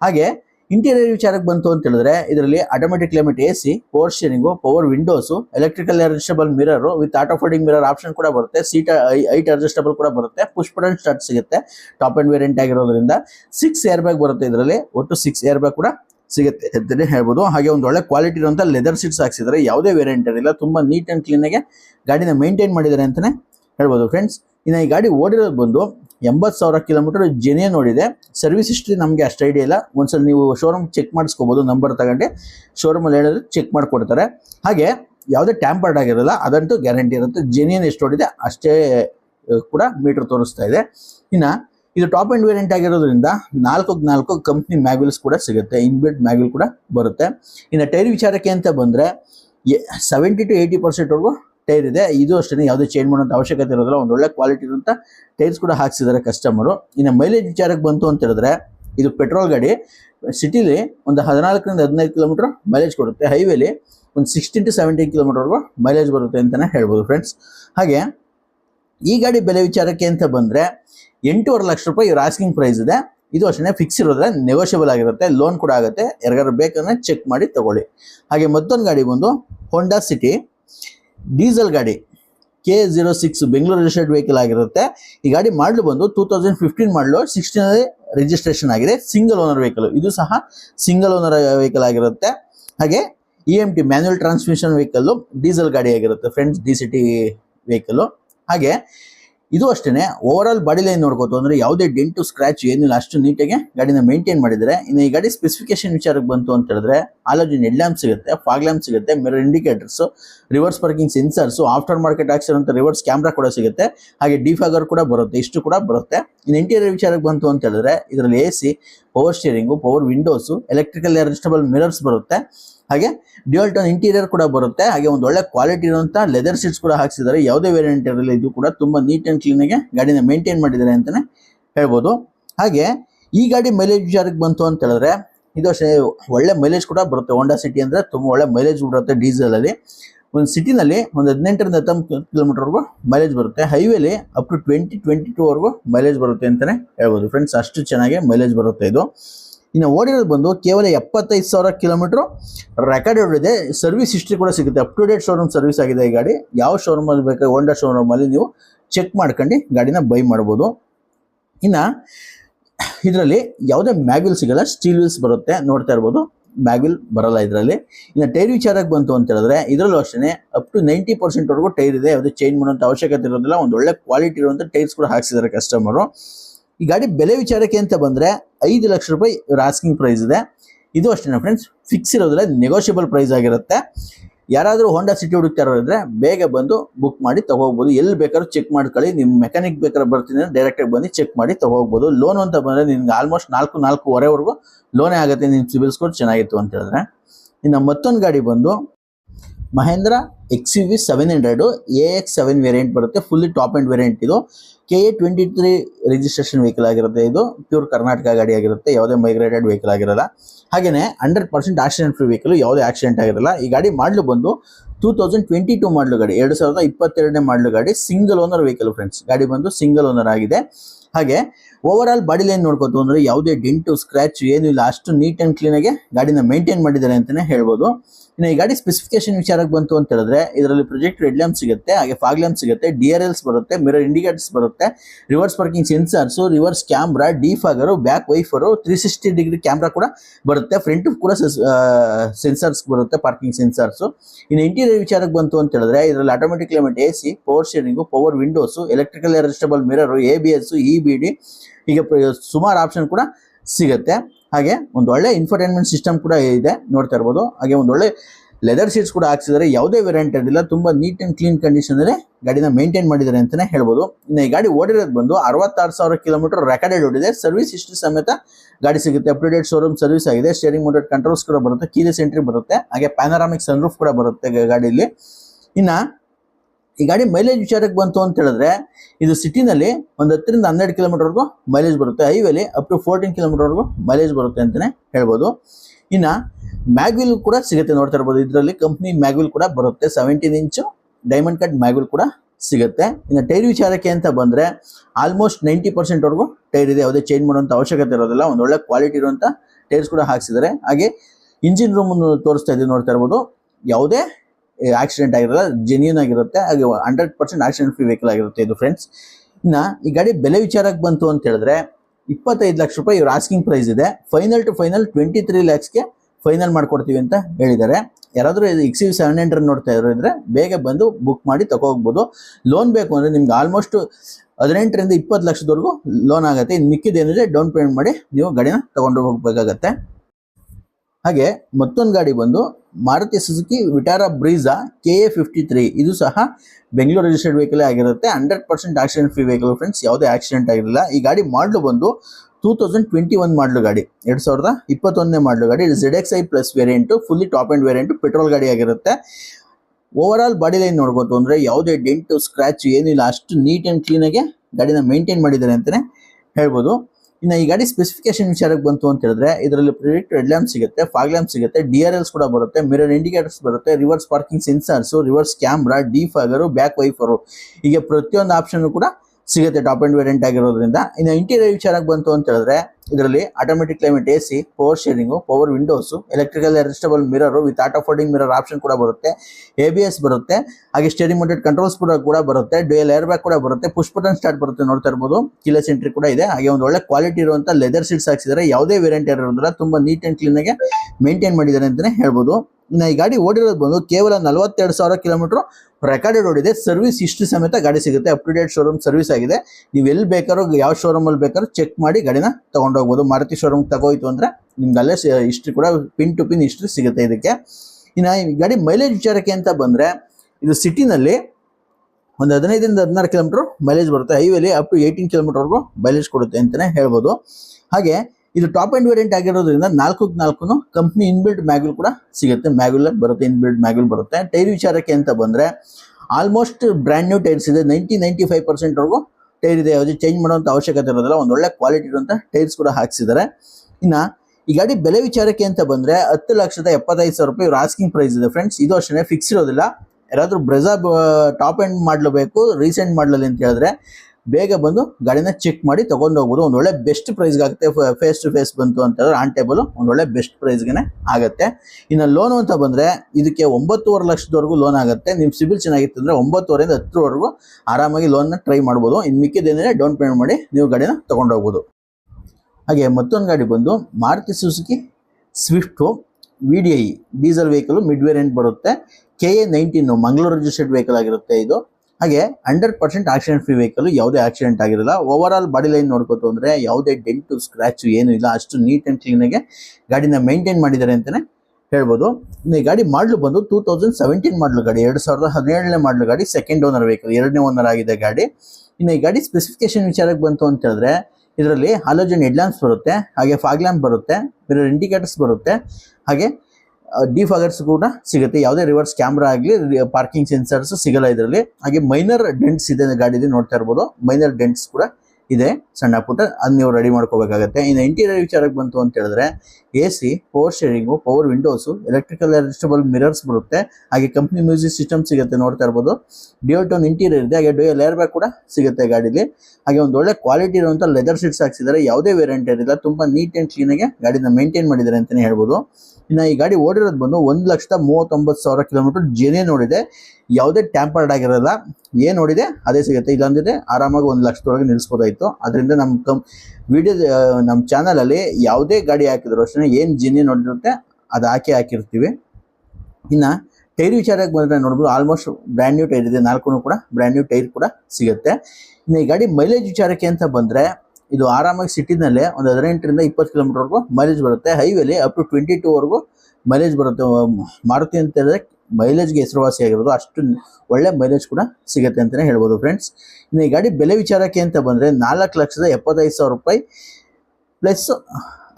ಹಾಗೆ, ಇಂಟೀರಿಯರ್ ವಿಚಾರಕ್ಕೆ ಬಂತು ಅಂತ ಹೇಳಿದ್ರೆ, ಇದರಲ್ಲಿ automatic climate A C power steering power windows electrical adjustable mirror with auto folding mirror option ಕೂಡ ಬರುತ್ತೆ. ಸೀಟ್ ಐಟ್ ಅಡ್ಜಸ್ಟಬಲ್ ಕೂಡ ಬರುತ್ತೆ. ಪುಷ್ ಬಟನ್ ಸ್ಟಾರ್ಟ್ ಸಿಗುತ್ತೆ. ಟಾಪ್ ಅಂಡ್ ವೇರಿಯಂಟ್ ಆಗಿರೋದ್ರಿಂದ ಸಿಕ್ಸ್ ಏರ್ ಬ್ಯಾಗ್ ಬರುತ್ತೆ ಇದರಲ್ಲಿ. ಒಟ್ಟು ಸಿಕ್ಸ್ ಏರ್ ಬ್ಯಾಗ್ ಕೂಡ ಸಿಗುತ್ತೆ ಅಂತಲೇ ಹೇಳ್ಬೋದು. ಹಾಗೆ ಒಂದು ಒಳ್ಳೆ ಕ್ವಾಲಿಟಿ ಇರುವಂಥ ಲೆದರ್ ಸೀಟ್ಸ್ ಹಾಕ್ಸಿದ್ದಾರೆ. ಯಾವುದೇ ವೇರಿಯಂಟ್ ಇರಲಿಲ್ಲ ತುಂಬಾ ನೀಟ್ ಆ್ಯಂಡ್ ಕ್ಲೀನ್ ಆಗಿ ಗಾಡಿನ ಮೇಂಟೈನ್ ಮಾಡಿದ್ದಾರೆ ಅಂತಲೇ ಹೇಳ್ಬೋದು ಫ್ರೆಂಡ್ಸ್ ಇನ್ನು ಈ ಗಾಡಿ ಓಡಿರೋದು ಬಂದು ಎಂಬತ್ತು ಸಾವಿರ ಕಿಲೋಮೀಟರ್ ಜೆನಿಯನ್ ನೋಡಿದೆ ಸರ್ವಿಸ್ ಹಿಸ್ಟ್ರಿ ನಮಗೆ ಅಷ್ಟು ಐಡಿಯಾ ಇಲ್ಲ. ಒಂದ್ಸಲ ನೀವು ಶೋರೂಮ್ ಚೆಕ್ ಮಾಡಿಸ್ಕೋಬೋದು ನಂಬರ್ ತಗೊಂಡು ಶೋರೂಮಲ್ಲಿ ಹೇಳಿದ್ರೆ ಚೆಕ್ ಮಾಡಿಕೊಡ್ತಾರೆ. ಹಾಗೆ ಯಾವುದೇ ಟ್ಯಾಂಪರ್ಡ್ ಆಗಿರಲ್ಲ, ಅದಂತೂ ಗ್ಯಾರಂಟಿ ಇರುತ್ತೆ. ಜೆನಿಯನ್ ಎಷ್ಟು ನೋಡಿದೆ ಅಷ್ಟೇ ಕೂಡ ಮೀಟರ್ ತೋರಿಸ್ತಾ ಇದೆ. ಇನ್ನು ಇದು ಟಾಪ್ ಎಂಡ್ ವೇರಿಯಂಟ್ ಆಗಿರೋದ್ರಿಂದ ನಾಲ್ಕು ನಾಲ್ಕು ಕಂಪ್ನಿ ಮ್ಯಾಗ್ವಿಲ್ಸ್ ಕೂಡ ಸಿಗುತ್ತೆ ಇನ್ಬಿಲ್ಟ್ ಮ್ಯಾಗ್ವಿಲ್ ಕೂಡ ಬರುತ್ತೆ. ಇನ್ನು ಟೈರ್ ವಿಚಾರಕ್ಕೆ ಅಂತ ಬಂದರೆ ಸೆವೆಂಟಿ ಟು ಏಯ್ಟಿ ಪರ್ಸೆಂಟ್ವರೆಗೂ ಟೈರ್ ಇದೆ. ಇದು ಅಷ್ಟೇ ಯಾವುದೇ ಚೇಂಜ್ ಮಾಡೋಂಥ ಅವಶ್ಯಕತೆ ಇರೋದಿಲ್ಲ, ಒಂದು ಒಳ್ಳೆ ಕ್ವಾಲಿಟಿ ಇರುವಂಥ ಟೈರ್ಸ್ ಕೂಡ ಹಾಕ್ಸಿದ್ದಾರೆ ಕಸ್ಟಮರು ಇನ್ನು ಮೈಲೇಜ್ ವಿಚಾರಕ್ಕೆ ಬಂತು ಅಂತ ಹೇಳಿದ್ರೆ, ಇದು ಪೆಟ್ರೋಲ್ ಗಾಡಿ ಸಿಟಿಲಿ ಒಂದು ಹದಿನಾಲ್ಕರಿಂದ ಹದಿನೈದು ಕಿಲೋಮೀಟರ್ ಮೈಲೇಜ್ ಕೊಡುತ್ತೆ. ಹೈವೇಲಿ ಒಂದು ಸಿಕ್ಸ್ಟೀನ್ ಟು ಸೆವೆಂಟೀನ್ ಕಿಲೋಮೀಟರ್ವರೆಗೂ ಮೈಲೇಜ್ ಬರುತ್ತೆ ಅಂತಲೇ ಹೇಳ್ಬೋದು ಫ್ರೆಂಡ್ಸ್ ಹಾಗೆ, ಈ ಗಾಡಿ ಬೆಲೆ ವಿಚಾರಕ್ಕೆ ಅಂತ ಬಂದರೆ ಎಂಟೂವರೆ ಲಕ್ಷ ರೂಪಾಯಿ ಇವ್ರ ಆಸ್ಕಿಂಗ್ ಪ್ರೈಸ್ ಇದೆ. ಇದು ಅಷ್ಟೇ ಫಿಕ್ಸ್ ಇರೋದ್ರೆ ನೆಗೋಷಿಯಬಲ್ ಆಗಿರುತ್ತೆ. ಲೋನ್ ಕೂಡ ಆಗುತ್ತೆ. ಯಾರಿಗಾರು ಬೇಕಂದ್ರೆ ಚೆಕ್ ಮಾಡಿ ತಗೊಳ್ಳಿ. ಹಾಗೆ ಮತ್ತೊಂದು ಗಾಡಿ ಬಂದು ಹೋಂಡಾ ಸಿಟಿ ಡೀಸೆಲ್ ಗಾಡಿ. K zero six Bengaluru registered vehicle ಆಗಿರುತ್ತೆ. ಈ ಗಾಡಿ ಮಾಡಲು ಬಂದು ಟೂ ತೌಸಂಡ್ ಫಿಫ್ಟೀನ್ ಮಾಡಲು ಸಿಕ್ಸ್ಟೀನಲ್ಲಿ ರಿಜಿಸ್ಟ್ರೇಷನ್ ಆಗಿದೆ. ಸಿಂಗಲ್ ಓನರ್ ವೆಹಿಕಲ್ ಇದು ಸಹ ಸಿಂಗಲ್ ಓನರ್ ವೆಹಿಕಲ್ ಆಗಿರುತ್ತೆ. ಹಾಗೆ E M T manual transmission vehicle diesel ಗಾಡಿ ಆಗಿರುತ್ತೆ. ಫ್ರೆಂಡ್ಸ್ ಡಿ ಸಿಟಿ ವೆಹಿಕಲ್ಲು ಹಾಗೆ ಇದು ಅಷ್ಟೇ ಓವರ್ ಆಲ್ ಬಾಡಿ ಲೈನ್ ನೋಡ್ಕೋತು ಅಂದ್ರೆ ಯಾವುದೇ ಡೆಂಟು ಸ್ಕ್ರಾಚ್ ಏನಿಲ್ಲ, ಅಷ್ಟು ನೀಟಾಗಿ ಗಾಡಿನ ಮೇಂಟೈನ್ ಮಾಡಿದರೆ, ಇನ್ನು ಈ ಗಾಡಿ ಸ್ಪೆಸಿಫಿಕೇಶನ್ ವಿಚಾರಕ್ಕೆ ಬಂತು ಅಂತ ಹೇಳಿದ್ರೆ ಆಲೋಜಿನ್ ಹೆಡ್ ಲ್ಯಾಂಪ್ ಸಿಗುತ್ತೆ ಫಾಗ್ ಲ್ಯಾಂಪ್ ಸಿಗುತ್ತೆ mirror indicators reverse parking sensors after market ಹಾಕ್ಸಿರೋಂಥ reverse camera ಕೂಡ ಸಿಗುತ್ತೆ, ಹಾಗೆ ಡಿಫಾಗರ್ ಕೂಡ ಬರುತ್ತೆ, ಇಷ್ಟು ಕೂಡ ಬರುತ್ತೆ. ಇನ್ನು ಇಂಟೀರಿಯರ್ ವಿಚಾರಕ್ಕೆ ಬಂತು ಅಂತ ಹೇಳಿದ್ರೆ, ಇದರಲ್ಲಿ A C power steering power windows electrical adjustable mirrors ಬರುತ್ತೆ. ಹಾಗೆ ಡ್ಯೂಯಲ್ ಟೋನ್ ಇಂಟೀರಿಯರ್ ಕೂಡ ಬರುತ್ತೆ. ಹಾಗೆ ಒಂದು ಒಳ್ಳೆ ಕ್ವಾಲಿಟಿ ಇರುವಂತ ಲೆದರ್ ಸೀಟ್ಸ್ ಕೂಡ ಹಾಕ್ಸಿದ್ದಾರೆ. ಯಾವುದೇ ವೇರಿಯಂಟ್ ಇರಲಿ ಇದು ಕೂಡ ತುಂಬಾ ನೀಟ್ ಕ್ಲೀನ್ ಆಗಿ ಗಾಡಿನ ಮೇಂಟೈನ್ ಮಾಡಿದ್ದಾರೆ ಅಂತಾನೆ ಹೇಳ್ಬೋದು. ಹಾಗೆ ಈ ಗಾಡಿ ಮೈಲೇಜ್ ವಿಚಾರಕ್ಕೆ ಬಂತು ಅಂತ ಹೇಳಿದ್ರೆ ಇದು ಅಷ್ಟೇ ಒಳ್ಳೆ ಮೈಲೇಜ್ ಕೂಡ ಬರುತ್ತೆ. ಹೋಂಡಾ ಸಿಟಿ ಅಂದ್ರೆ ತುಂಬಾ ಒಳ್ಳೆ ಮೈಲೇಜ್ ಬರುತ್ತೆ ಡೀಸೆಲ್ ಅಲ್ಲಿ. ಒಂದು ಸಿಟಿನಲ್ಲಿ ಒಂದು ಹದಿನೆಂಟರಿಂದ ಹತ್ತೊಂಬತ್ತು ಕಿಲೋಮೀಟರ್ವರೆಗೂ ಮೈಲೇಜ್ ಬರುತ್ತೆ. ಹೈವೇಲಿ up to twenty twenty two ವರೆಗೂ ಮೈಲೇಜ್ ಬರುತ್ತೆ ಅಂತಾನೆ ಹೇಳ್ಬೋದು. ಫ್ರೆಂಡ್ಸ್ ಅಷ್ಟು ಚೆನ್ನಾಗಿ ಮೈಲೇಜ್ ಬರುತ್ತೆ ಇದು. ಇನ್ನು ಓಡಿರೋದು ಬಂದು ಕೇವಲ ಎಪ್ಪತ್ತೈದು ಸಾವಿರ ಕಿಲೋಮೀಟ್ರು ರೆಕಾರ್ಡ್ ಇದೆ ಸರ್ವಿಸ್ ಹಿಸ್ಟ್ರಿ ಕೂಡ ಸಿಗುತ್ತೆ. Up to date showroom service ಆಗಿದೆ ಈ ಗಾಡಿ. ಯಾವ ಶೋರೂಮಲ್ಲಿ ಬೇಕಾದ್ರೆ ಹೋಂಡಾ ಶೋರೂಮಲ್ಲಿ ನೀವು ಚೆಕ್ ಮಾಡ್ಕೊಂಡು ಗಾಡಿನ ಬೈ ಮಾಡ್ಬೋದು. ಇನ್ನು ಇದರಲ್ಲಿ ಯಾವುದೇ ಮ್ಯಾಗ್ವಿಲ್ ಸಿಗಲ್ಲ. ಸ್ಟೀಲ್ ವೀಲ್ಸ್ ಬರುತ್ತೆ. ನೋಡ್ತಾ ಇರ್ಬೋದು. ಮ್ಯಾಗ್ವಿಲ್ ಬರಲ್ಲ ಇದರಲ್ಲಿ. ಇನ್ನು ಟೈರ್ ವಿಚಾರಕ್ಕೆ ಬಂತು ಅಂತ ಹೇಳಿದ್ರೆ ಇದರಲ್ಲೂ ಅಷ್ಟೇ ಅಪ್ ಟು ನೈಂಟಿ ಪರ್ಸೆಂಟ್ವರೆಗೂ ಟೈರ್ ಇದೆ. ಯಾವುದೇ ಚೇಂಜ್ ಮಾಡುವಂಥ ಅವಶ್ಯಕತೆ ಇರೋದಿಲ್ಲ. ಒಂದು ಒಳ್ಳೆ ಕ್ವಾಲಿಟಿ ಇರುವಂಥ ಟೈರ್ಸ್ ಕೂಡ ಹಾಕ್ಸಿದ್ದಾರೆ ಕಸ್ಟಮರು ಈ ಗಾಡಿ ಬೆಲೆ ವಿಚಾರಕ್ಕೆ ಅಂತ ಬಂದರೆ ಐದು ಲಕ್ಷ ರೂಪಾಯಿ ಇವ್ರ ಆಸ್ಕಿಂಗ್ ಪ್ರೈಸ್ ಇದೆ. ಇದು ಅಷ್ಟೇ ಫ್ರೆಂಡ್ಸ್ ಫಿಕ್ಸ್ ಇರೋದಿಲ್ಲ ನೆಗೋಷಿಯಬಲ್ ಪ್ರೈಸ್ ಆಗಿರುತ್ತೆ. ಯಾರಾದರೂ ಹೋಂಡಾ ಸಿಟಿ ಹುಡುಕ್ತಾರೋ ಇದ್ರೆ ಬೇಗ ಬಂದು ಬುಕ್ ಮಾಡಿ ತಗೋಗ್ಬೋದು ಎಲ್ಲಿ ಬೇಕಾದ್ರೂ ಚೆಕ್ ಮಾಡ್ಕೊಳ್ಳಿ. ನಿಮ್ಮ ಮೆಕ್ಯಾನಿಕ್ ಬೇಕಾದ್ರೆ ಬರ್ತೀನಿ ಡೈರೆಕ್ಟಾಗಿ ಬಂದು ಚೆಕ್ ಮಾಡಿ ತಗೋಗ್ಬೋದು ಲೋನ್ ಅಂತ ಬಂದರೆ ನಿಮ್ಗೆ ಆಲ್ಮೋಸ್ಟ್ ನಾಲ್ಕು, ನಾಲ್ಕೂವರೆವರೆಗೂ ಲೋನೇ ಆಗುತ್ತೆ. ನಿಮ್ಮ ಸಿಬಿಲ್ ಸ್ಕೋರ್ ಚೆನ್ನಾಗಿತ್ತು ಅಂತ ಹೇಳಿದ್ರೆ. ಇನ್ನು ಮತ್ತೊಂದು ಗಾಡಿ ಬಂದು Mahindra X U V seven hundred A X seven variant ಬರುತ್ತೆ. ಫುಲ್ಲಿ ಟಾಪ್ ಆ್ಯಂಡ್ ವೇರಿಯಂಟ್ ಇದು. K A twenty three registration vehicle ಆಗಿರುತ್ತೆ ಇದು. ಪ್ಯೂರ್ ಕರ್ನಾಟಕ ಗಾಡಿ ಆಗಿರುತ್ತೆ. ಯಾವುದೇ ಮೈಗ್ರೇಟೆಡ್ ವೆಹಿಕಲ್ ಆಗಿರಲ್ಲ. ಹಾಗೆಯೇ hundred percent accident free vehicle ಯಾವುದೇ ಆಕ್ಸಿಡೆಂಟ್ ಆಗಿರಲ್ಲ. ಈ ಗಾಡಿ ಮಾಡಲು ಬಂದು ಟೂ ತೌಸಂಡ್ ಟ್ವೆಂಟಿ ಟೂ ಮಾಡಲು ಗಾಡಿ, ಎರಡು ಸಾವಿರದ ಇಪ್ಪತ್ತೆರಡನೇ ಮಾಡಲು ಗಾಡಿ ಸಿಂಗಲ್ ಓನರ್ ವೆಹಿಕಲ್ ಫ್ರೆಂಡ್ಸ್ ಗಾಡಿ ಬಂದು ಸಿಂಗಲ್ ಓನರ್ ಆಗಿದೆ. ಹಾಗೆ ಓವರ್ ಆಲ್ ಬಾಡಿ ಲೈನ್ ನೋಡ್ಕೋತು ಅಂದರೆ ಯಾವುದೇ ಡೆಂಟು ಸ್ಕ್ರಾಚ್ ಏನು ಇಲ್ಲ. ಅಷ್ಟು ನೀಟ್ ಆ್ಯಂಡ್ ಕ್ಲೀನಾಗೆ ಗಾಡಿನ ಮೇಂಟೈನ್ ಮಾಡಿದ್ದಾರೆ ಅಂತಲೇ ಹೇಳ್ಬೋದು. ಇನ್ನು ಈ ಗಾಡಿ ಸ್ಪೆಸಿಫಿಕೇಶನ್ ವಿಚಾರಕ್ಕೆ ಬಂತು ಅಂತ ಹೇಳಿದ್ರೆ, ಇದರಲ್ಲಿ ಪ್ರೊಜೆಕ್ಟ್ ರೆಡ್ ಲ್ಯಾಂಪ್ ಸಿಗುತ್ತೆ, ಹಾಗೆ ಫಾಗ್ ಲ್ಯಾಂಪ್ ಸಿಗುತ್ತೆ ಡಿ ಆರ್ ಎಲ್ಸ್ ಬರುತ್ತೆ ಮಿರರ್ ಇಂಡಿಕೇಟರ್ಸ್ ಬರುತ್ತೆ reverse parking sensors reverse camera defogger back wiper three sixty degree camera ಕೂಡ ಬರುತ್ತೆ ಫ್ರಂಟ್ ಕೂಡ ಸೆನ್ಸರ್ಸ್ ಬರುತ್ತೆ ಪಾರ್ಕಿಂಗ್ ಸೆನ್ಸರ್ಸ್ ಇನ್ನು ಇಂಟೀರಿಯರ್ ವಿಚಾರಕ್ಕೆ ಬಂತು ಅಂತ ಹೇಳಿದ್ರೆ, ಇದರಲ್ಲಿ automatic climate A C power steering power windows electrical adjustable mirror A B S E B D ಈಗ ಸುಮಾರು ಆಪ್ಷನ್ ಕೂಡ ಸಿಗುತ್ತೆ. ಹಾಗೆ ಒಂದು ಒಳ್ಳೆ ಇನ್ಫರ್ಟೈನ್ಮೆಂಟ್ ಸಿಸ್ಟಮ್ ಕೂಡ ಇದೆ, ನೋಡ್ತಾ ಇರ್ಬೋದು. ಹಾಗೆ ಒಂದು ಒಳ್ಳೆ ಲೆದರ್ ಸೀಟ್ಸ್ ಕೂಡ ಹಾಕ್ಸಿದ್ದಾರೆ ಯಾವುದೇ ವೇರಿಯಂಟ್ ಇಲ್ಲ ತುಂಬಾ ನೀಟ್ ಆ್ಯಂಡ್ ಕ್ಲೀನ್ ಕಂಡೀಷನ್ ಅಲ್ಲಿ ಗಾಡಿನ ಮೇಂಟೈನ್ ಮಾಡಿದ್ದಾರೆ ಅಂತಾನೆ ಹೇಳ್ಬೋದು. ಇನ್ನು ಈ ಗಾಡಿ ಓಡಿರೋದು ಬಂದು ಅರವತ್ತಾರು ಸಾವಿರ ಕಿಲೋಮೀಟರ್ ರೆಕಾರ್ಡೆಡ್ ಓಡಿದೆ. ಸರ್ವಿಸ್ ಇಷ್ಟು ಸಮೇತ ಗಾಡಿ ಸಿಗುತ್ತೆ. Up to date showroom service ಆಗಿದೆ. ಸ್ಟೇರಿಂಗ್ ಮೋಟರ್ ಕಂಟ್ರೋಲ್ಸ್ ಕೂಡ ಬರುತ್ತೆ. ಕೀಲೆಸ್ ಎಂಟ್ರಿ ಬರುತ್ತೆ. ಹಾಗೆ ಪ್ಯಾನರಾಮಿಕ್ ಸನ್ರೂಫ್ ಕೂಡ ಬರುತ್ತೆ ಗಾಡಿಯಲ್ಲಿ ಇನ್ನ ಈ ಗಾಡಿ ಮೈಲೇಜ್ ವಿಚಾರಕ್ಕೆ ಬಂತು ಅಂತ ಹೇಳಿದ್ರೆ, ಇದು ಸಿಟಿನಲ್ಲಿ ಒಂದು ಹತ್ತರಿಂದ ಹನ್ನೆರಡು ಕಿಲೋಮೀಟರ್ವರೆಗೂ ಮೈಲೇಜ್ ಬರುತ್ತೆ. ಹೈವೇಲಿ ಅಪ್ ಟು ಫೋರ್ಟೀನ್ ಕಿಲೋಮೀಟರ್ವರೆಗೂ ಮೈಲೇಜ್ ಬರುತ್ತೆ ಅಂತಲೇ ಹೇಳ್ಬೋದು. ಇನ್ನ ಮ್ಯಾಗ್ವಿಲ್ ಕೂಡ ಸಿಗುತ್ತೆ ನೋಡ್ತಾ ಇರ್ಬೋದು. ಇದರಲ್ಲಿ ಕಂಪ್ನಿ ಮ್ಯಾಗ್ವಿಲ್ ಕೂಡ ಬರುತ್ತೆ. Seventeen inch diamond cut mag wheel ಕೂಡ ಸಿಗುತ್ತೆ. ಇನ್ನು ಟೈರ್ ವಿಚಾರಕ್ಕೆ ಅಂತ ಬಂದ್ರೆ ಆಲ್ಮೋಸ್ಟ್ ನೈಂಟಿ ಪರ್ಸೆಂಟ್ ವರೆಗೂ ಟೈರ್ ಇದೆ. ಯಾವುದೇ ಚೇಂಜ್ ಮಾಡುವಂತ ಅವಶ್ಯಕತೆ ಇರೋದಿಲ್ಲ. ಒಂದು ಒಳ್ಳೆ ಕ್ವಾಲಿಟಿ ಇರುವಂಥ ಟೈರ್ಸ್ ಕೂಡ ಹಾಕ್ಸಿದ್ದಾರೆ. ಹಾಗೆ ಇಂಜಿನ್ ರೂಮ್ ತೋರಿಸ್ತಾ ಇದ್ದೀವಿ ನೋಡ್ತಾ ಇರ್ಬೋದು. ಯಾವುದೇ ಆಕ್ಸಿಡೆಂಟ್ ಆಗಿರಲ್ಲ ಜೆನ್ಯೂನ್ ಆಗಿರುತ್ತೆ, ಹಾಗೆ hundred percent accident free vehicle ಆಗಿರುತ್ತೆ ಇದು ಫ್ರೆಂಡ್ಸ್ ಇನ್ನ ಈ ಗಾಡಿ ಬೆಲೆ ವಿಚಾರಕ್ಕೆ ಬಂತು ಅಂತ ಹೇಳಿದ್ರೆ, ಇಪ್ಪತ್ತೈದು ಲಕ್ಷ ರೂಪಾಯಿ ಇವ್ರ ಆಸ್ಕಿಂಗ್ ಪ್ರೈಸ್ ಇದೆ. Final to final twenty three ಲ್ಯಾಕ್ಸ್ಗೆ final ಮಾಡ್ಕೊಡ್ತೀವಿ ಅಂತ ಹೇಳಿದ್ದಾರೆ. ಯಾರಾದರೂ ಇದು ಯು ಸೆವೆನ್ ಹಂಡ್ರೆಡ್ ನೋಡ್ತಾ ಇರೋ ಇದ್ರೆ ಬೇಗ ಬಂದು ಬುಕ್ ಮಾಡಿ ತಗೋಗ್ಬೋದು ಲೋನ್ ಬೇಕು ಅಂದರೆ ನಿಮ್ಗೆ ಆಲ್ಮೋಸ್ಟ್ ಹದಿನೆಂಟರಿಂದ ಇಪ್ಪತ್ತು ಲಕ್ಷದವರೆಗೂ ಲೋನ್ ಆಗುತ್ತೆ. ಇನ್ನು ಮಿಕ್ಕಿದೇನಿದೆ ಡೌನ್ ಪೇಮೆಂಟ್ ಮಾಡಿ ನೀವು ಗಾಡಿನ ತೊಗೊಂಡು ಹೋಗ್ಬೇಕಾಗತ್ತೆ. ಹಾಗೆ ಮತ್ತೊಂದು ಗಾಡಿ ಬಂದು Maruti Suzuki Vitara Brezza K A fifty three ಇದು ಸಹ ಬೆಂಗಳೂರು ರಿಜಿಸ್ಟರ್ಡ್ ವೆಹಿಕಲ್ ಆಗಿರುತ್ತೆ. Hundred percent accident free vehicle friends ಯಾವುದೇ ಆಕ್ಸಿಡೆಂಟ್ ಆಗಿರಲಿಲ್ಲ. ಈ ಗಾಡಿ ಮಾಡಲು ಬಂದು ಟೂ ತೌಸಂಡ್ ಟ್ವೆಂಟಿ ಒನ್ ಮಾಡಲು ಗಾಡಿ. ಎರಡು ಸಾವಿರದ ಇಪ್ಪತ್ತೊಂದನೇ ಮಾಡಲು ಗಾಡಿ. Z X I plus variant fully top end variant petrol ಗಾಡಿ ಆಗಿರುತ್ತೆ. ಓವರ್ ಆಲ್ ಬಾಡಿ ಲೈನ್ ನೋಡ್ಬೋದು ಅಂದರೆ ಯಾವುದೇ ಡೆಂಟು ಸ್ಕ್ರಾಚ್ ಏನಿಲ್ಲ. ಅಷ್ಟು ನೀಟ್ ಆ್ಯಂಡ್ ಕ್ಲೀನಾಗೆ ಗಾಡಿನ ಮೇಂಟೈನ್ ಮಾಡಿದ್ದಾರೆ ಅಂತಲೇ ಹೇಳ್ಬೋದು. ಇನ್ನು ಈ ಗಾಡಿ ಸ್ಪೆಸಿಫಿಕೇಶನ್ ವಿಚಾರಕ್ಕೆ ಬಂತು ಅಂತ ಹೇಳಿದ್ರೆ, ಇದರಲ್ಲಿ ಪ್ರಿಡಿಕ್ಟ್ ರೆಡ್ ಲ್ಯಾಂಪ್ ಸಿಗುತ್ತೆ ಫಾಗ್ ಲ್ಯಾಂಪ್ ಸಿಗುತ್ತೆ ಡಿ ಆರ್ ಎಲ್ಸ್ ಕೂಡ ಬರುತ್ತೆ ಮಿರರ್ ಇಂಡಿಕೇಟರ್ಸ್ ಬರುತ್ತೆ reverse parking sensors reverse camera defogger back wiper ಹೀಗೆ ಪ್ರತಿಯೊಂದು ಆಪ್ಷನ್ ಕೂಡ ಸಿಗುತ್ತೆ ಟಾಪ್ ಅಂಡ್ ವೇರಿಯಂಟ್ ಆಗಿರೋದ್ರಿಂದ. ಇನ್ನು ಇಂಟೀರಿಯರ್ ವಿಚಾರಕ್ಕೆ ಬಂತು ಅಂತ ಹೇಳಿದ್ರೆ, ಇದರಲ್ಲಿ automatic climate A C power steering power windows electrical adjustable mirror with auto folding mirror option ಕೂಡ ಬರುತ್ತೆ. ಎ ಬಿ ಎಸ್ ಬರುತ್ತೆ. ಹಾಗೆ ಸ್ಟೇರಿಂಗ್ ಮೌಂಟೆಡ್ ಕಂಟ್ರೋಲ್ಸ್ ಕೂಡ ಕೂಡ ಬರುತ್ತೆ. ಡುಯಲ್ ಏರ್ ಬ್ಯಾಗ್ ಕೂಡ ಬರುತ್ತೆ. ಪುಷ್ ಬಟನ್ ಸ್ಟಾರ್ಟ್ ಬರುತ್ತೆ ನೋಡ್ತಾ ಇರ್ಬೋದು. ಕಿಲಸ್ ಎಂಟ್ರಿ ಕೂಡ ಇದೆ. ಹಾಗೆ ಒಂದು ಒಳ್ಳೆ ಕ್ವಾಲಿಟಿ ಇರುವಂತ ಲೆದರ್ ಸೀಟ್ಸ್ ಹಾಕ್ಸಿದ್ದಾರೆ. ಯಾವುದೇ ವೇರಿಯಂಟ್ ಇರೋದಿಲ್ಲ. ತುಂಬಾ ನೀಟ್ ಕ್ಲೀನ್ ಆಗಿ ಮೇಂಟೈನ್ ಮಾಡಿದ್ದಾರೆ ಅಂತಾನೆ ಹೇಳ್ಬೋದು. ಈ ಗಾಡಿ ಓಡಿರೋದು ಬಂದು ಕೇವಲ ನಲವತ್ತೆರಡು ಸಾವಿರ ಕಿಲೋಮೀಟರ್. ರೆಕಾರ್ಡೆಡ್ ಓಡಿದೆ. ಸರ್ವಿಸ್ ಹಿಸ್ಟ್ರಿ ಸಮೇತ ಗಾಡಿ ಸಿಗುತ್ತೆ. Up to date showroom service ಆಗಿದೆ. ನೀವು ಎಲ್ಲಿ ಬೇಕಾದ್ರೂ ಯಾವ ಶೋರೂಮಲ್ಲಿ ಬೇಕಾದ್ರೂ ಚೆಕ್ ಮಾಡಿ ಗಾಡಿನ ತಗೊಂಡೋಗ್ಬೋದು. ಮಾರುತಿ ಶೋರೂಮ್ ತಗೋಯ್ತು ಅಂದರೆ ನಿಮ್ಗೆ ಅಲ್ಲೇ ಹಿಸ್ಟ್ರಿ ಕೂಡ ಪಿನ್ ಟು ಪಿನ್ ಹಿಸ್ಟ್ರಿ ಸಿಗುತ್ತೆ ಇದಕ್ಕೆ. ಇನ್ನು ಈ ಗಾಡಿ ಮೈಲೇಜ್ ವಿಚಾರಕ್ಕೆ ಅಂತ ಬಂದರೆ ಇದು ಸಿಟಿನಲ್ಲಿ ಒಂದು ಹದಿನೈದರಿಂದ ಹದಿನಾರು ಕಿಲೋಮೀಟ್ರ್ ಮೈಲೇಜ್ ಬರುತ್ತೆ. ಹೈವೇಲಿ ಅಪ್ ಟು ಏಯ್ಟೀನ್ ಕಿಲೋಮೀಟರ್ವರೆಗೂ ಮೈಲೇಜ್ ಕೊಡುತ್ತೆ ಅಂತಲೇ ಹೇಳ್ಬೋದು. ಹಾಗೆ ಇದು ಟಾಪ್ ಆ್ಯಂಡ್ ವೇರಿಯಂಟ್ ಆಗಿರೋದ್ರಿಂದ ನಾಲ್ಕು ನಾಲ್ಕು ಕಂಪ್ನಿ ಇನ್ಬಿಲ್ಡ್ ಮ್ಯಾಗ್ಯೂಲ್ ಕೂಡ ಸಿಗುತ್ತೆ. ಮ್ಯಾಗ್ಯೂಲ್ ಬರುತ್ತೆ ಇನ್ಬಿಲ್ಟ್ ಮ್ಯಾಗ್ಯೂಲ್ ಬರುತ್ತೆ. ಟೈರ್ ವಿಚಾರಕ್ಕೆ ಅಂತ ಬಂದರೆ ಆಲ್ಮೋಸ್ಟ್ ಬ್ರ್ಯಾಂಡ್ ನ್ಯೂ ಟೈರ್ಸ್ ಇದೆ. ನೈಂಟಿ ನೈಂಟಿ ಫೈವ್ ಪರ್ಸೆಂಟ್ವರೆಗೂ ಟೈರ್ ಇದೆ. ಯಾವುದೇ ಚೇಂಜ್ ಮಾಡುವಂಥ ಅವಶ್ಯಕತೆ ಇರೋದಿಲ್ಲ. ಒಂದು ಒಳ್ಳೆ ಕ್ವಾಲಿಟಿ ಇರುವಂಥ ಟೈರ್ಸ್ ಕೂಡ ಹಾಕ್ಸಿದ್ದಾರೆ. ಇನ್ನ ಈ ಗಾಡಿ ಬೆಲೆ ವಿಚಾರಕ್ಕೆ ಅಂತ ಬಂದರೆ ಹತ್ತು ಲಕ್ಷದ ಎಪ್ಪತ್ತೈದು ಸಾವಿರ ರೂಪಾಯಿ ಆಸ್ಕಿಂಗ್ ಪ್ರೈಸ್ ಇದೆ. ಫ್ರೆಂಡ್ಸ್ ಇದು ಅಷ್ಟೇ ಫಿಕ್ಸ್ ಇರೋದಿಲ್ಲ. ಯಾರಾದರೂ ಬ್ರೆಜಾ ಟಾಪ್ ಎಂಡ್ ಮಾಡಲೇಬೇಕು ರೀಸೆಂಟ್ ಮಾಡಲಲ್ಲಿ ಅಂತ ಹೇಳಿದ್ರೆ ಬೇಗ ಬಂದು ಗಾಡಿನ ಚೆಕ್ ಮಾಡಿ ತಗೊಂಡು ಹೋಗ್ಬೋದು. ಒಂದು ಒಳ್ಳೆ ಬೆಸ್ಟ್ ಪ್ರೈಸ್ಗೆ ಆಗುತ್ತೆ. ಫೇಸ್ ಟು ಫೇಸ್ ಬಂತು ಅಂತ ಆನ್ ಟೇಬಲ್ ಒಂದು ಒಳ್ಳೆ ಬೆಸ್ಟ್ ಪ್ರೈಸ್ಗೆ ಆಗುತ್ತೆ. ಇನ್ನು ಲೋನು ಅಂತ ಬಂದರೆ ಇದಕ್ಕೆ ಒಂಬತ್ತುವರೆ ಲಕ್ಷದವರೆಗೂ ಲೋನ್ ಆಗುತ್ತೆ. ನಿಮ್ಮ ಸಿಬಿಲ್ ಚೆನ್ನಾಗಿತ್ತು ಅಂದರೆ ಒಂಬತ್ತುವರೆಯಿಂದ ಹತ್ತುವರೆಗೂ ಆರಾಮಾಗಿ ಲೋನ್ನ ಟ್ರೈ ಮಾಡ್ಬೋದು. ಇನ್ನು ಮಿಕ್ಕಿದ್ದೇನೆ ಡೌನ್ ಪೇಮೆಂಟ್ ಮಾಡಿ ನೀವು ಗಾಡಿನ ತೊಗೊಂಡು ಹೋಗ್ಬೋದು. ಹಾಗೆ ಮತ್ತೊಂದು ಗಾಡಿ ಬಂದು Maruti Suzuki Swift V D I diesel vehicle mid variant ಬರುತ್ತೆ. K A nineteen Mangaluru registered vehicle ಆಗಿರುತ್ತೆ ಇದು. ಹಾಗೆ hundred percent accident free vehicle ಯಾವುದೇ ಆಕ್ಸಿಡೆಂಟ್ ಆಗಿರಲ್ಲ. ಓವರ್ ಆಲ್ ಬಾಡಿ ಲೈನ್ ನೋಡ್ಕೋತು ಅಂದರೆ ಯಾವುದೇ ಡೆಂಟು ಸ್ಕ್ರಾಚು ಏನು ಇಲ್ಲ. ಅಷ್ಟು ನೀಟ್ ಆ್ಯಂಡ್ ಕ್ಲೀನಾಗೆ ಗಾಡಿನ ಮೇಂಟೈನ್ ಮಾಡಿದ್ದಾರೆ ಅಂತಲೇ ಹೇಳ್ಬೋದು. ಈ ಗಾಡಿ ಮಾಡಲು ಬಂದು ಟೂ ತೌಸಂಡ್ ಸೆವೆಂಟೀನ್ ಮಾಡಲು ಗಾಡಿ. ಎರಡು ಸಾವಿರದ ಹದಿನೇಳನೇ ಮಾಡಲು ಗಾಡಿ ಸೆಕೆಂಡ್ ಓನರ್ ವೆಹಿಕಲ್ ಎರಡನೇ ಓನರ್ ಆಗಿದೆ ಗಾಡಿ. ಇನ್ನು ಈ ಗಾಡಿ ಸ್ಪೆಸಿಫಿಕೇಶನ್ ವಿಚಾರಕ್ಕೆ ಬಂತು ಅಂತ ಹೇಳಿದ್ರೆ ಇದರಲ್ಲಿ ಹಾಲೋಜನ್ ಹೆಡ್ಲ್ಯಾಂಪ್ಸ್ ಬರುತ್ತೆ, ಹಾಗೆ ಫಾಗ್ ಲ್ಯಾಂಪ್ ಬರುತ್ತೆ ಮಿರರ್ ಇಂಡಿಕೇಟರ್ಸ್ ಬರುತ್ತೆ. ಹಾಗೆ ಡಿಫಾಗರ್ಸ್ ಕೂಡ ಸಿಗುತ್ತೆ. ಯಾವುದೇ ರಿವರ್ಸ್ ಕ್ಯಾಮ್ರಾ ಆಗಲಿ ಪಾರ್ಕಿಂಗ್ ಸೆನ್ಸರ್ಸ್ ಸಿಗಲ್ಲ ಇದರಲ್ಲಿ. ಹಾಗೆ ಮೈನರ್ ಡೆಂಟ್ಸ್ ಇದೆ ಗಾಡಿಲಿ ನೋಡ್ತಾ ಇರ್ಬೋದು. ಮೈನರ್ ಡೆಂಟ್ಸ್ ಕೂಡ ಇದೆ. ಸಣ್ಣ ಪುಟ್ಟ, ಅದು ನೀವು ರೆಡಿ ಮಾಡ್ಕೋಬೇಕಾಗತ್ತೆ. ಇನ್ನು ಇಂಟೀರಿಯರ್ ವಿಚಾರಕ್ಕೆ ಬಂತು ಅಂತ ಹೇಳಿದ್ರೆ A C power steering power windows electrical adjustable mirrors ಬರುತ್ತೆ. ಹಾಗೆ ಕಂಪ್ನಿ ಮ್ಯೂಸಿಕ್ ಸಿಸ್ಟಮ್ ಸಿಗುತ್ತೆ ನೋಡ್ತಾ ಇರ್ಬೋದು. ಡ್ಯೂಯಲ್ ಟೋನ್ ಇಂಟೀರಿಯರ್ ಇದೆ. ಹಾಗೆ ಡ್ಯೂಯಲ್ ಏರ್ ಬ್ಯಾಗ್ ಕೂಡ ಸಿಗುತ್ತೆ ಗಾಡೀಲಿ. ಹಾಗೆ ಒಂದು ಒಳ್ಳೆ ಕ್ವಾಲಿಟಿ ಇರುವಂಥ ಲೆದರ್ ಸೀಟ್ಸ್ ಹಾಕ್ಸಿದ್ದಾರೆ. ಯಾವುದೇ ವೇರಿಯಂಟ್ ಇರಲಿಲ್ಲ ತುಂಬ ನೀಟ್ ಆ್ಯಂಡ್ ಕ್ಲೀನಾಗಿ ಗಾಡಿನ ಮೇಂಟೈನ್ ಮಾಡಿದ್ದಾರೆ ಅಂತಲೇ ಹೇಳ್ಬೋದು. ಇನ್ನು ಈ ಗಾಡಿ ಓಡಿರೋದು ಬಂದು ಒಂದು ಲಕ್ಷದ ಮೂವತ್ತೊಂಬತ್ತು ಸಾವಿರ ಕಿಲೋಮೀಟರ್ ಜೇನೇ ನೋಡಿದೆ. ಯಾವುದೇ ಟ್ಯಾಂಪರ್ಡ್ ಆಗಿರಲ್ಲ. ಏನು ನೋಡಿದೆ? ಅದೇ ಸಿಗುತ್ತೆ. ಇಲ್ಲಾಂದಿದ್ರೆ ಆರಾಮಾಗಿ ಒಂದು ಲಕ್ಷದೊಳಗೆ ನಿಲ್ಲಿಸ್ಬೋದಾಯಿತು ಅದರಿಂದ ನಮ್ಮ ಕಂ ವಿಡಿಯೋ ನಮ್ಮ ಚಾನಲಲ್ಲಿ ಯಾವುದೇ ಗಾಡಿ ಹಾಕಿದ್ರು ಅಷ್ಟೇ ಏನು ಜೇನೇ ನೋಡಿರುತ್ತೆ, ಅದು ಹಾಕಿ ಹಾಕಿರ್ತೀವಿ. ಇನ್ನು ಟೈರ್ ವಿಚಾರಕ್ಕೆ ಬಂದರೆ ನೋಡ್ಬೋದು ಆಲ್ಮೋಸ್ಟ್ ಬ್ರ್ಯಾಂಡ್ ನ್ಯೂ ಟೈರ್ ಇದೆ. ನಾಲ್ಕು ಕೂಡ ಬ್ರ್ಯಾಂಡ್ ನ್ಯೂ ಟೈರ್ ಕೂಡ ಸಿಗುತ್ತೆ. ಇನ್ನು ಈ ಗಾಡಿ ಮೈಲೇಜ್ ವಿಚಾರಕ್ಕೆ ಅಂತ ಬಂದರೆ ಇದು ಆರಾಮಾಗಿ ಸಿಟಿನಲ್ಲೇ ಒಂದು ಹದಿನೆಂಟರಿಂದ ಇಪ್ಪತ್ತು ಕಿಲೋಮೀಟರ್ವರೆಗೂ ಮೈಲೇಜ್ ಬರುತ್ತೆ. ಹೈವೇಲಿ ಅಪ್ ಟು ಟ್ವೆಂಟಿ ಟೂವರೆಗೂ ಮೈಲೇಜ್ ಬರುತ್ತೆ. ಮಾರುತಿ ಅಂತ ಹೇಳಿದ್ರೆ ಮೈಲೇಜ್ಗೆ ಹೆಸರುವಾಸಿಯಾಗಿರೋದು ಅಷ್ಟು ಒಳ್ಳೆ ಮೈಲೇಜ್ ಕೂಡ ಸಿಗುತ್ತೆ ಅಂತಲೇ ಹೇಳ್ಬೋದು ಫ್ರೆಂಡ್ಸ್ ಇನ್ನು ಈ ಗಾಡಿ ಬೆಲೆ ವಿಚಾರಕ್ಕೆ ಅಂತ ಬಂದರೆ ನಾಲ್ಕು ಲಕ್ಷದ ಎಪ್ಪತ್ತೈದು ಸಾವಿರ ರೂಪಾಯಿ ಪ್ಲಸ್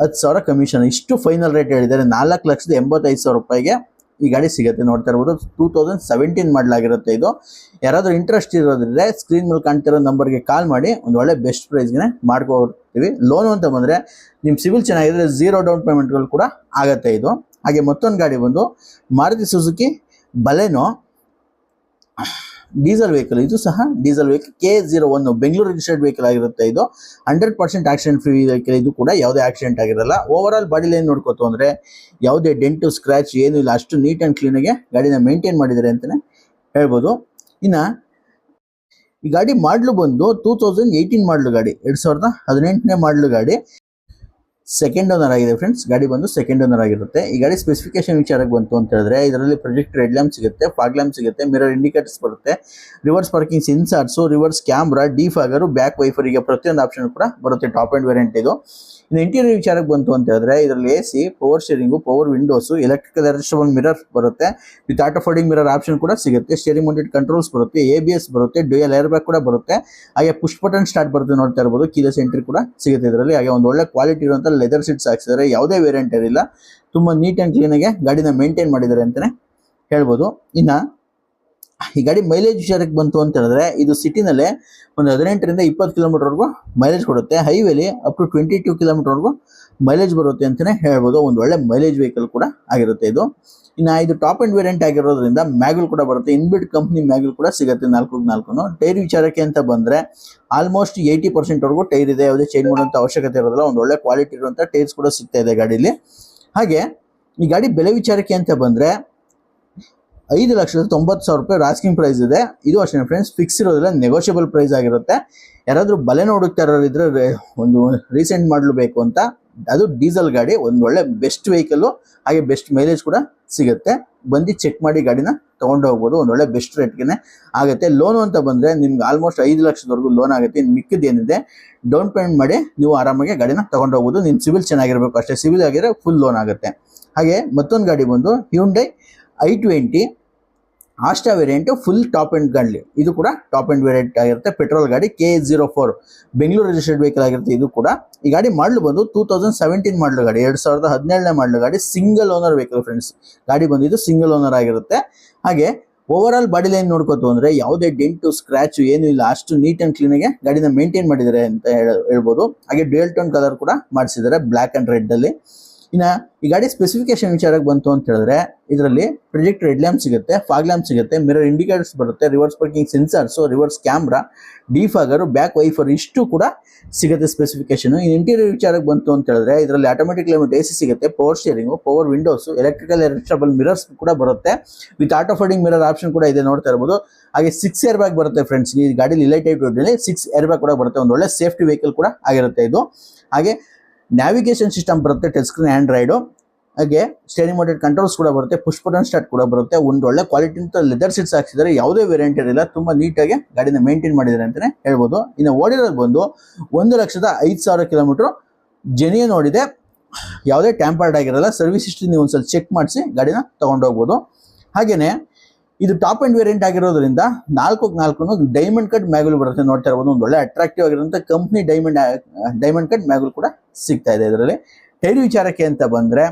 ಹತ್ತು ಸಾವಿರ ಕಮಿಷನ್ ಇಷ್ಟು ಫೈನಲ್ ರೇಟ್ ಹೇಳಿದ್ದಾರೆ. ನಾಲ್ಕು ಲಕ್ಷದ ಎಂಬತ್ತೈದು ಸಾವಿರ ರೂಪಾಯಿಗೆ ಈ ಗಾಡಿ ಸಿಗುತ್ತೆ, ನೋಡ್ತಾ ಇರ್ಬೋದು. ಟೂ ತೌಸಂಡ್ ಸೆವೆಂಟೀನ್ ಮಾಡಲಾಗಿರುತ್ತೆ ಇದು. ಯಾರಾದರೂ ಇಂಟ್ರೆಸ್ಟ್ ಇರೋದ್ರೆ ಸ್ಕ್ರೀನ್ ಮೇಲೆ ಕಾಣ್ತಿರೋ ನಂಬರ್ಗೆ ಕಾಲ್ ಮಾಡಿ, ಒಂದು ಒಳ್ಳೆ ಬೆಸ್ಟ್ ಪ್ರೈಸ್ಗೆ ಮಾಡ್ಕೊಡ್ತೀವಿ. ಲೋನು ಅಂತ ಬಂದರೆ ನಿಮ್ಮ ಸಿವಿಲ್ ಚೆನ್ನಾಗಿದ್ರೆ ಝೀರೋ ಡೌನ್ ಪೇಮೆಂಟ್ಗಳು ಕೂಡ ಆಗುತ್ತೆ ಇದು. ಹಾಗೆ ಮತ್ತೊಂದು ಗಾಡಿ ಬಂದು, Maruti Suzuki Baleno diesel vehicle, ಇದು ಸಹ diesel vehicle K zero one Bengaluru registered vehicle ಆಗಿರುತ್ತೆ ಇದು. Hundred percent accident free vehicle ಇದು ಕೂಡ ಯಾವುದೇ ಆಕ್ಸಿಡೆಂಟ್ ಆಗಿರಲ್ಲ. ಓವರ್ ಆಲ್ ಬಾಡಿ ಲೈನ್ ನೋಡ್ಕೋತು ಅಂದರೆ ಯಾವುದೇ ಡೆಂಟು ಸ್ಕ್ರ್ಯಾಚ್ ಏನು ಇಲ್ಲ. ಅಷ್ಟು ನೀಟ್ ಆ್ಯಂಡ್ ಕ್ಲೀನಾಗೆ ಗಾಡಿನ ಮೇಂಟೈನ್ ಮಾಡಿದ್ದಾರೆ ಅಂತಲೇ ಹೇಳ್ಬೋದು. ಇನ್ನು, ಈ ಗಾಡಿ ಮಾಡಲು ಬಂದು ಟೂ ತೌಸಂಡ್ ಏಯ್ಟೀನ್ ಮಾಡಲು ಗಾಡಿ, ಎರಡು ಸಾವಿರದ ಹದಿನೆಂಟನೇ ಮಾಡಲು ಗಾಡಿ. ಸೆಕೆಂಡ್ ಓನರ್ ಆಗಿದೆ ಫ್ರೆಂಡ್ಸ್ ಗಾಡಿ ಬಂದು ಸೆಕೆಂಡ್ ಓನರ್ ಆಗಿರುತ್ತೆ. ಈ ಗಾಡಿ ಸ್ಪೆಸಿಫಿಕೇಶನ್ ವಿಚಾರಕ್ಕೆ ಬಂತು ಅಂತ ಹೇಳಿದ್ರೆ, ಇದರಲ್ಲಿ ಪ್ರೊಜೆಕ್ಟ್ ರೆಡ್ ಲ್ಯಾಂಪ್ ಸಿಗುತ್ತೆ ಫಾಗ್ ಲ್ಯಾಂಪ್ ಸಿಗುತ್ತೆ ಮಿರರ್ ಇಂಡಿಕೇಟರ್ಸ್ ಬರುತ್ತೆ. Reverse parking sensors reverse camera defogger back ವೈಫರಿಗೆ ಪ್ರತಿಯೊಂದು ಆಪ್ಷನ್ ಕೂಡ ಬರುತ್ತೆ ಟಾಪ್ ಆ್ಯಂಡ್ ವೇರಿಯಂಟ್ ಇದು. ಇನ್ನು ಇಂಟೀರಿಯರ್ ವಿಚಾರಕ್ಕೆ ಬಂತು ಅಂತ ಹೇಳಿದ್ರೆ, ಇದರಲ್ಲಿ A C power steering power windows electrical adjustable mirror ಬರುತ್ತೆ. With auto folding mirror option ಕೂಡ ಸಿಗುತ್ತೆ. ಸ್ಟೇರಿಂಗ್ ಮೌಂಟೆಡ್ ಕಂಟ್ರೋಲ್ಸ್ ಬರುತ್ತೆ ಎ ಬಿ ಎಸ್ ಬರುತ್ತೆ ಡ್ಯೂಯಲ್ ಏರ್ ಬ್ಯಾಗ್ ಕೂಡ ಬರುತ್ತೆ. ಹಾಗೆ ಪುಷ್ ಬಟನ್ ಸ್ಟಾರ್ಟ್ ಬರುತ್ತೆ ನೋಡ್ತಾ ಇರ್ಬೋದು. ಕೀಲೆಸ್ ಎಂಟ್ರಿ ಕೂಡ ಸಿಗುತ್ತೆ. ಇದರಲ್ಲಿ ಹಾಗೆ ಒಂದು ಒಳ್ಳೆ ಕ್ವಾಲಿಟಿ ಇರುವಂಥ ಲೆದರ್ ಸೀಟ್ಸ್ ಹಾಕ್ಸಿದ್ದಾರೆ ಯಾವುದೇ ವೇರಿಯಂಟ್ ಇರಲಿಲ್ಲ. ತುಂಬ ನೀಟ್ ಆ್ಯಂಡ್ ಕ್ಲೀನಾಗೆ ಗಾಡಿನ ಮೇಂಟೈನ್ ಮಾಡಿದ್ದಾರೆ ಅಂತಲೇ ಹೇಳ್ಬೋದು. ಇನ್ನು ಈ ಗಾಡಿ ಮೈಲೇಜ್ ವಿಚಾರಕ್ಕೆ ಬಂತು ಅಂತ ಹೇಳಿದ್ರೆ, ಇದು ಸಿಟಿನಲ್ಲೇ ಒಂದು ಹದಿನೆಂಟರಿಂದ ಇಪ್ಪತ್ತು ಕಿಲೋಮೀಟರ್ವರೆಗೂ ಮೈಲೇಜ್ ಕೊಡುತ್ತೆ. ಹೈವೇಲಿ ಅಪ್ ಟು ಟ್ವೆಂಟಿ ಟೂ ಕಿಲೋಮೀಟರ್ವರೆಗೂ ಮೈಲೇಜ್ ಬರುತ್ತೆ ಅಂತಲೇ ಹೇಳ್ಬೋದು. ಒಂದು ಒಳ್ಳೆ ಮೈಲೇಜ್ ವೆಹಿಕಲ್ ಕೂಡ ಆಗಿರುತ್ತೆ ಇದು. ಇನ್ನು ಇದು ಟಾಪ್ ಅಂಡ್ ವೇರಿಯಂಟ್ ಆಗಿರೋದ್ರಿಂದ ಮ್ಯಾಗಲ್ ಕೂಡ ಬರುತ್ತೆ. ಇನ್ಬಿಲ್ಟ್ ಕಂಪ್ನಿ ಮ್ಯಾಗಲ್ ಕೂಡ ಸಿಗುತ್ತೆ ನಾಲ್ಕು ನಾಲ್ಕು ಟೈರ್ ವಿಚಾರಕ್ಕೆ ಅಂತ ಬಂದರೆ ಆಲ್ಮೋಸ್ಟ್ ಏಯ್ಟಿ ಪರ್ಸೆಂಟ್ವರೆಗೂ ಟೈರ್ ಇದೆ. ಯಾವುದೇ ಚೇಂಜ್ ಮಾಡುವಂಥ ಅವಶ್ಯಕತೆ ಇರೋದಿಲ್ಲ. ಒಂದು ಒಳ್ಳೆ ಕ್ವಾಲಿಟಿ ಇರುವಂಥ ಟೈರ್ಸ್ ಕೂಡ ಸಿಗ್ತಾ ಇದೆ ಗಾಡೀಲಿ. ಹಾಗೆ ಈ ಗಾಡಿ ಬೆಲೆ ವಿಚಾರಕ್ಕೆ ಅಂತ ಬಂದರೆ ಐದು ಲಕ್ಷದ ತೊಂಬತ್ತು ಸಾವಿರ ರೂಪಾಯಿ ರಾಸ್ಕಿಂಗ್ ಪ್ರೈಸ್ ಇದೆ. ಇದು ಅಷ್ಟೇ ಫ್ರೆಂಡ್ಸ್ ಫಿಕ್ಸ್ ಇರೋದಿಲ್ಲ ನೆಗೋಷಿಯಬಲ್ ಪ್ರೈಸ್ ಆಗಿರುತ್ತೆ. ಯಾರಾದರೂ ಬಲೆ ನೋಡುತ್ತಾ ಇರೋರಿದ್ರೆ ರೇ- ಒಂದು ರೀಸೆಂಟ್ ಮಾಡಲು ಬೇಕು ಅಂತ, ಅದು ಡೀಸೆಲ್ ಗಾಡಿ, ಒಂದು ಒಳ್ಳೆ ಬೆಸ್ಟ್ ವೆಹಿಕಲ್ಲು ಹಾಗೆ ಬೆಸ್ಟ್ ಮೈಲೇಜ್ ಕೂಡ ಸಿಗುತ್ತೆ. ಬಂದು ಚೆಕ್ ಮಾಡಿ ಗಾಡಿನ ತೊಗೊಂಡು ಹೋಗ್ಬೋದು ಒಳ್ಳೆ ಬೆಸ್ಟ್ ರೇಟ್ಗೆ ಆಗುತ್ತೆ. ಲೋನು ಅಂತ ಬಂದರೆ ನಿಮ್ಗೆ ಆಲ್ಮೋಸ್ಟ್ ಐದು ಲಕ್ಷದವರೆಗೂ ಲೋನ್ ಆಗುತ್ತೆ. ಇನ್ನು ಡೌನ್ ಪೇಮೆಂಟ್ ಮಾಡಿ ನೀವು ಆರಾಮಾಗಿ ಗಾಡಿನ ತೊಗೊಂಡು ಹೋಗ್ಬೋದು. ನಿಮ್ಮ ಸಿವಿಲ್ ಚೆನ್ನಾಗಿರಬೇಕು, ಅಷ್ಟೇ ಸಿವಿಲ್ ಆಗಿದ್ರೆ ಫುಲ್ ಲೋನ್ ಆಗುತ್ತೆ. ಹಾಗೆ ಮತ್ತೊಂದು ಗಾಡಿ ಬಂದು Hyundai I twenty Asta variant full top end ಗಾಡಿ ಇದು ಕೂಡ ಟಾಪ್ ಎಂಡ್ ವೇರಿಯಂಟ್ ಆಗಿರುತ್ತೆ. ಪೆಟ್ರೋಲ್ ಗಾಡಿ K zero four Bengaluru registered vehicle ಆಗಿರುತ್ತೆ. ಇದು ಕೂಡ ಈ ಗಾಡಿ ಮಾಡಲು ಬಂದು ಟೂ ತೌಸಂಡ್ ಸೆವೆಂಟೀನ್ ಮಾಡಲು ಗಾಡಿ. ಎರಡು ಸಾವಿರದ ಹದಿನೇಳನೇ ಮಾಡಲು ಗಾಡಿ. ಸಿಂಗಲ್ ಓನರ್ ವೆಹಿಕಲ್ ಫ್ರೆಂಡ್ಸ್ ಗಾಡಿ ಬಂದಿದ್ದು ಸಿಂಗಲ್ ಓನರ್ ಆಗಿರುತ್ತೆ. ಹಾಗೆ ಓವರ್ ಆಲ್ ಬಾಡಿ ಲೈನ್ ನೋಡ್ಕೋತು ಅಂದರೆ ಯಾವುದೇ ಡೆಂಟು ಸ್ಕ್ರಾಚ್ ಏನೂ ಇಲ್ಲ. ಅಷ್ಟು ನೀಟ್ ಆ್ಯಂಡ್ ಕ್ಲೀನಾಗೆ ಗಾಡಿನ ಮೇಂಟೈನ್ ಮಾಡಿದ್ದಾರೆ ಅಂತ ಹೇಳ- ಹೇಳ್ಬೋದು. ಹಾಗೆ ಡ್ಯೂಯಲ್ ಟೋನ್ ಕಲರ್ ಕೂಡ ಮಾಡಿಸಿದ್ದಾರೆ. ಬ್ಲ್ಯಾಕ್ ಆ್ಯಂಡ್ ರೆಡ್ಡಲ್ಲಿ ಇನ್ನು ಈ ಗಾಡಿ ಸ್ಪೆಸಿಫಿಕೇಶನ್ ವಿಚಾರಕ್ಕೆ ಬಂತು ಅಂತ ಹೇಳಿದ್ರೆ, ಇದರಲ್ಲಿ ಪ್ರೊಜೆಕ್ಟ್ ರೆಡ್ ಲ್ಯಾಂಪ್ ಸಿಗುತ್ತೆ ಫಾಗ್ ಲ್ಯಾಂಪ್ ಸಿಗುತ್ತೆ ಮಿರರ್ ಇಂಡಿಕೇಟರ್ಸ್ ಬರುತ್ತೆ reverse parking sensors reverse camera defogger back wiper ಇಷ್ಟು ಕೂಡ ಸಿಗುತ್ತೆ ಸ್ಪೆಸಿಫಿಕೇಶನ್ ಇನ್ನು ಇಂಟೀರಿಯರ್ ವಿಚಾರಕ್ಕೆ ಬಂತು ಅಂತ ಹೇಳಿದ್ರೆ, ಇದರಲ್ಲಿ ಆಟೋಮೆಟಿಕ್ ಲಿಮಿಟ್ ಎ ಸಿ ಸಿಗುತ್ತೆ power steering power windows electrical adjustable mirrors ಕೂಡ ಬರುತ್ತೆ. With auto folding mirror option ಕೂಡ ಇದೆ ನೋಡ್ತಾ ಇರ್ಬೋದು. ಹಾಗೆ ಸಿಕ್ಸ್ ಏರ್ ಬ್ಯಾಗ್ ಬರುತ್ತೆ ಫ್ರೆಂಡ್ಸ್ ಈ ಗಾಡಿ light type six air bag ಕೂಡ ಬರುತ್ತೆ, ಒಂದು ಒಳ್ಳೆ ಸೇಫ್ಟಿ ವೆಹಿಕಲ್ ಕೂಡ ಆಗಿರುತ್ತೆ ಇದು. ಹಾಗೆ ನ್ಯಾವಿಗೇಷನ್ ಸಿಸ್ಟಮ್ ಬರುತ್ತೆ, ಟಚ್ ಸ್ಕ್ರೀನ್ ಆ್ಯಂಡ್ರಾಯ್ಡು ಹಾಗೆ ಸ್ಟೇರಿಂಗ್ ಮೋಟೆಡ್ ಕಂಟ್ರೋಲ್ಸ್ ಕೂಡ ಬರುತ್ತೆ ಪುಷ್ ಬಟನ್ ಸ್ಟಾರ್ಟ್ ಕೂಡ ಬರುತ್ತೆ. ಒಂದು ಒಳ್ಳೆ ಕ್ವಾಲಿಟಿ ಅಂತ ಲೆದರ್ ಸೀಟ್ಸ್ ಹಾಕ್ಸಿದ್ದಾರೆ ಯಾವುದೇ ವೇರಿಯಂಟ್ ಇರಲಿಲ್ಲ. ತುಂಬ ನೀಟಾಗಿ ಗಾಡಿನ ಮೇಂಟೈನ್ ಮಾಡಿದ್ದಾರೆ ಅಂತಲೇ ಹೇಳ್ಬೋದು. ಇನ್ನು ಓಡಿರೋದು ಬಂದು ಒಂದು ಲಕ್ಷದ ಐದು ಸಾವಿರ ಕಿಲೋಮೀಟ್ರ್ ಜನಿಯ ನೋಡಿದೆ. ಯಾವುದೇ ಟ್ಯಾಂಪರ್ಡ್ ಆಗಿರಲ್ಲ. ಸರ್ವಿಸ್ ಹಿಸ್ಟ್ರಿ ನೀವು ಒಂದ್ಸಲ ಚೆಕ್ ಮಾಡಿಸಿ ಗಾಡಿನ ತೊಗೊಂಡೋಗ್ಬೋದು ಹಾಗೆಯೇ ಇದು ಟಾಪ್ ಅಂಡ್ ವೇರಿಯಂಟ್ ಆಗಿರೋದ್ರಿಂದ ನಾಲ್ಕು ನಾಲ್ಕು ಡೈಮಂಡ್ ಕಟ್ ಮ್ಯಾಗುಲ್ ಬರುತ್ತೆ ನೋಡ್ತಾ ಇರಬಹುದು ಒಂದು ಒಳ್ಳೆ ಅಟ್ರಾಕ್ಟಿವ್ ಆಗಿರುವಂಥ company diamond diamond cut mag wheel ಕೂಡ ಸಿಗ್ತಾ ಇದೆ ಇದರಲ್ಲಿ. ಟೈರ್ ವಿಚಾರಕ್ಕೆ ಅಂತ ಬಂದ್ರೆ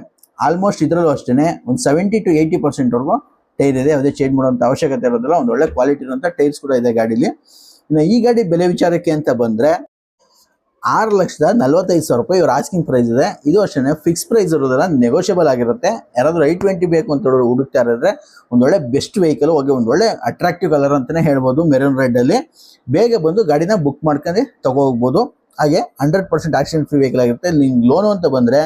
ಆಲ್ಮೋಸ್ಟ್ ಇದರಲ್ಲೂ ಅಷ್ಟೇ ಒಂದು ಸೆವೆಂಟಿ ಟು ಏಯ್ಟಿ ಪರ್ಸೆಂಟ್ವರೆಗೂ ಟೈರ್ ಇದೆ. ಯಾವುದೇ ಚೇಂಜ್ ಮಾಡುವಂಥ ಅವಶ್ಯಕತೆ ಇರೋದಿಲ್ಲ. ಒಂದು ಒಳ್ಳೆ ಕ್ವಾಲಿಟಿ ಇರುವಂಥ ಟೈರ್ಸ್ ಕೂಡ ಇದೆ ಗಾಡಿಲಿ. ಇನ್ನು ಈ ಗಾಡಿ ಬೆಲೆ ವಿಚಾರಕ್ಕೆ ಅಂತ ಬಂದರೆ ಆರು ಲಕ್ಷದ ನಲ್ವತ್ತೈದು ಸಾವಿರ ರೂಪಾಯಿ ಇವ್ರ ಆಸ್ಕಿಂಗ್ ಪ್ರೈಸ್ ಇದೆ. ಇದು ಅಷ್ಟೇ ಫಿಕ್ಸ್ ಪ್ರೈಸ್ ಇರೋದಲ್ಲ ನೆಗೋಷಿಯಬಲ್ ಆಗಿರುತ್ತೆ. ಯಾರಾದರೂ ಐ ಟ್ವೆಂಟಿ ಬೇಕು ಅಂತ ಹೇಳೋರು ಹುಡುಕ್ತಾ ಇರೋದ್ರೆ ಒಂದೊಳ್ಳೆ ಬೆಸ್ಟ್ ವೆಹಿಕಲ್ ಹೋಗಿ ಒಂದೊಳ್ಳೆ ಅಟ್ರಾಕ್ಟಿವ್ ಕಲರ್ ಅಂತಾನೆ ಹೇಳ್ಬೋದು ಮೆರೂನ್ ರೆಡ್ ಅಲ್ಲಿ. ಬೇಗ ಬಂದು ಗಾಡಿನ ಬುಕ್ ಮಾಡ್ಕೊಂಡು ತಗೋ ಹೋಗ್ಬೋದು ಹಾಗೆ hundred percent accident free vehicle ಆಗಿರುತ್ತೆ. ನಿಮ್ಗೆ ಲೋನು ಅಂತ ಬಂದರೆ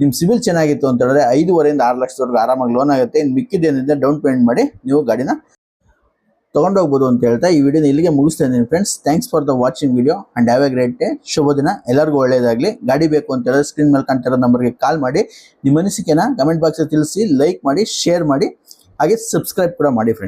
ನಿಮ್ಮ ಸಿವಿಲ್ ಚೆನ್ನಾಗಿತ್ತು ಅಂತ ಹೇಳಿದ್ರೆ ಐದುವರೆಯಿಂದ ಆರು ಲಕ್ಷದವರೆಗೂ ಆರಾಮಾಗಿ ಲೋನ್ ಆಗುತ್ತೆ. ಇನ್ನು ಮಿಕ್ಕಿದ್ದೇನಿದೆ ಡೌನ್ ಪೇಮೆಂಟ್ ಮಾಡಿ ನೀವು ಗಾಡಿನ ತಗೊಂಡೋಗ್ಬೋದು ಅಂತ ಹೇಳ್ತಾ ಈ ವಿಡಿಯೋನ ಇಲ್ಲಿಗೆ ಮುಗಿಸ್ತಾ ಇದ್ದೀನಿ friends thanks for the watching video and have a great day ಶುಭ ದಿನ. ಎಲ್ಲರಿಗೂ ಒಳ್ಳೆಯದಾಗಲಿ ಗಾಡಿ ಬೇಕು ಅಂತ ಹೇಳಿದ್ರೆ ಸ್ಕ್ರೀನ್ ಮೇಲೆ ಕಾಣ್ತಿರೋ ನಂಬರ್ಗೆ ಕಾಲ್ ಮಾಡಿ. ನಿಮ್ಮ ಅನಿಸಿಕೆನ ಕಮೆಂಟ್ ಬಾಕ್ಸ್ ತಿಳಿಸಿ ಲೈಕ್ ಮಾಡಿ ಶೇರ್ ಮಾಡಿ. ಹಾಗೆ ಸಬ್ಸ್ಕ್ರೈಬ್ ಕೂಡ ಮಾಡಿ ಫ್ರೆಂಡ್ಸ್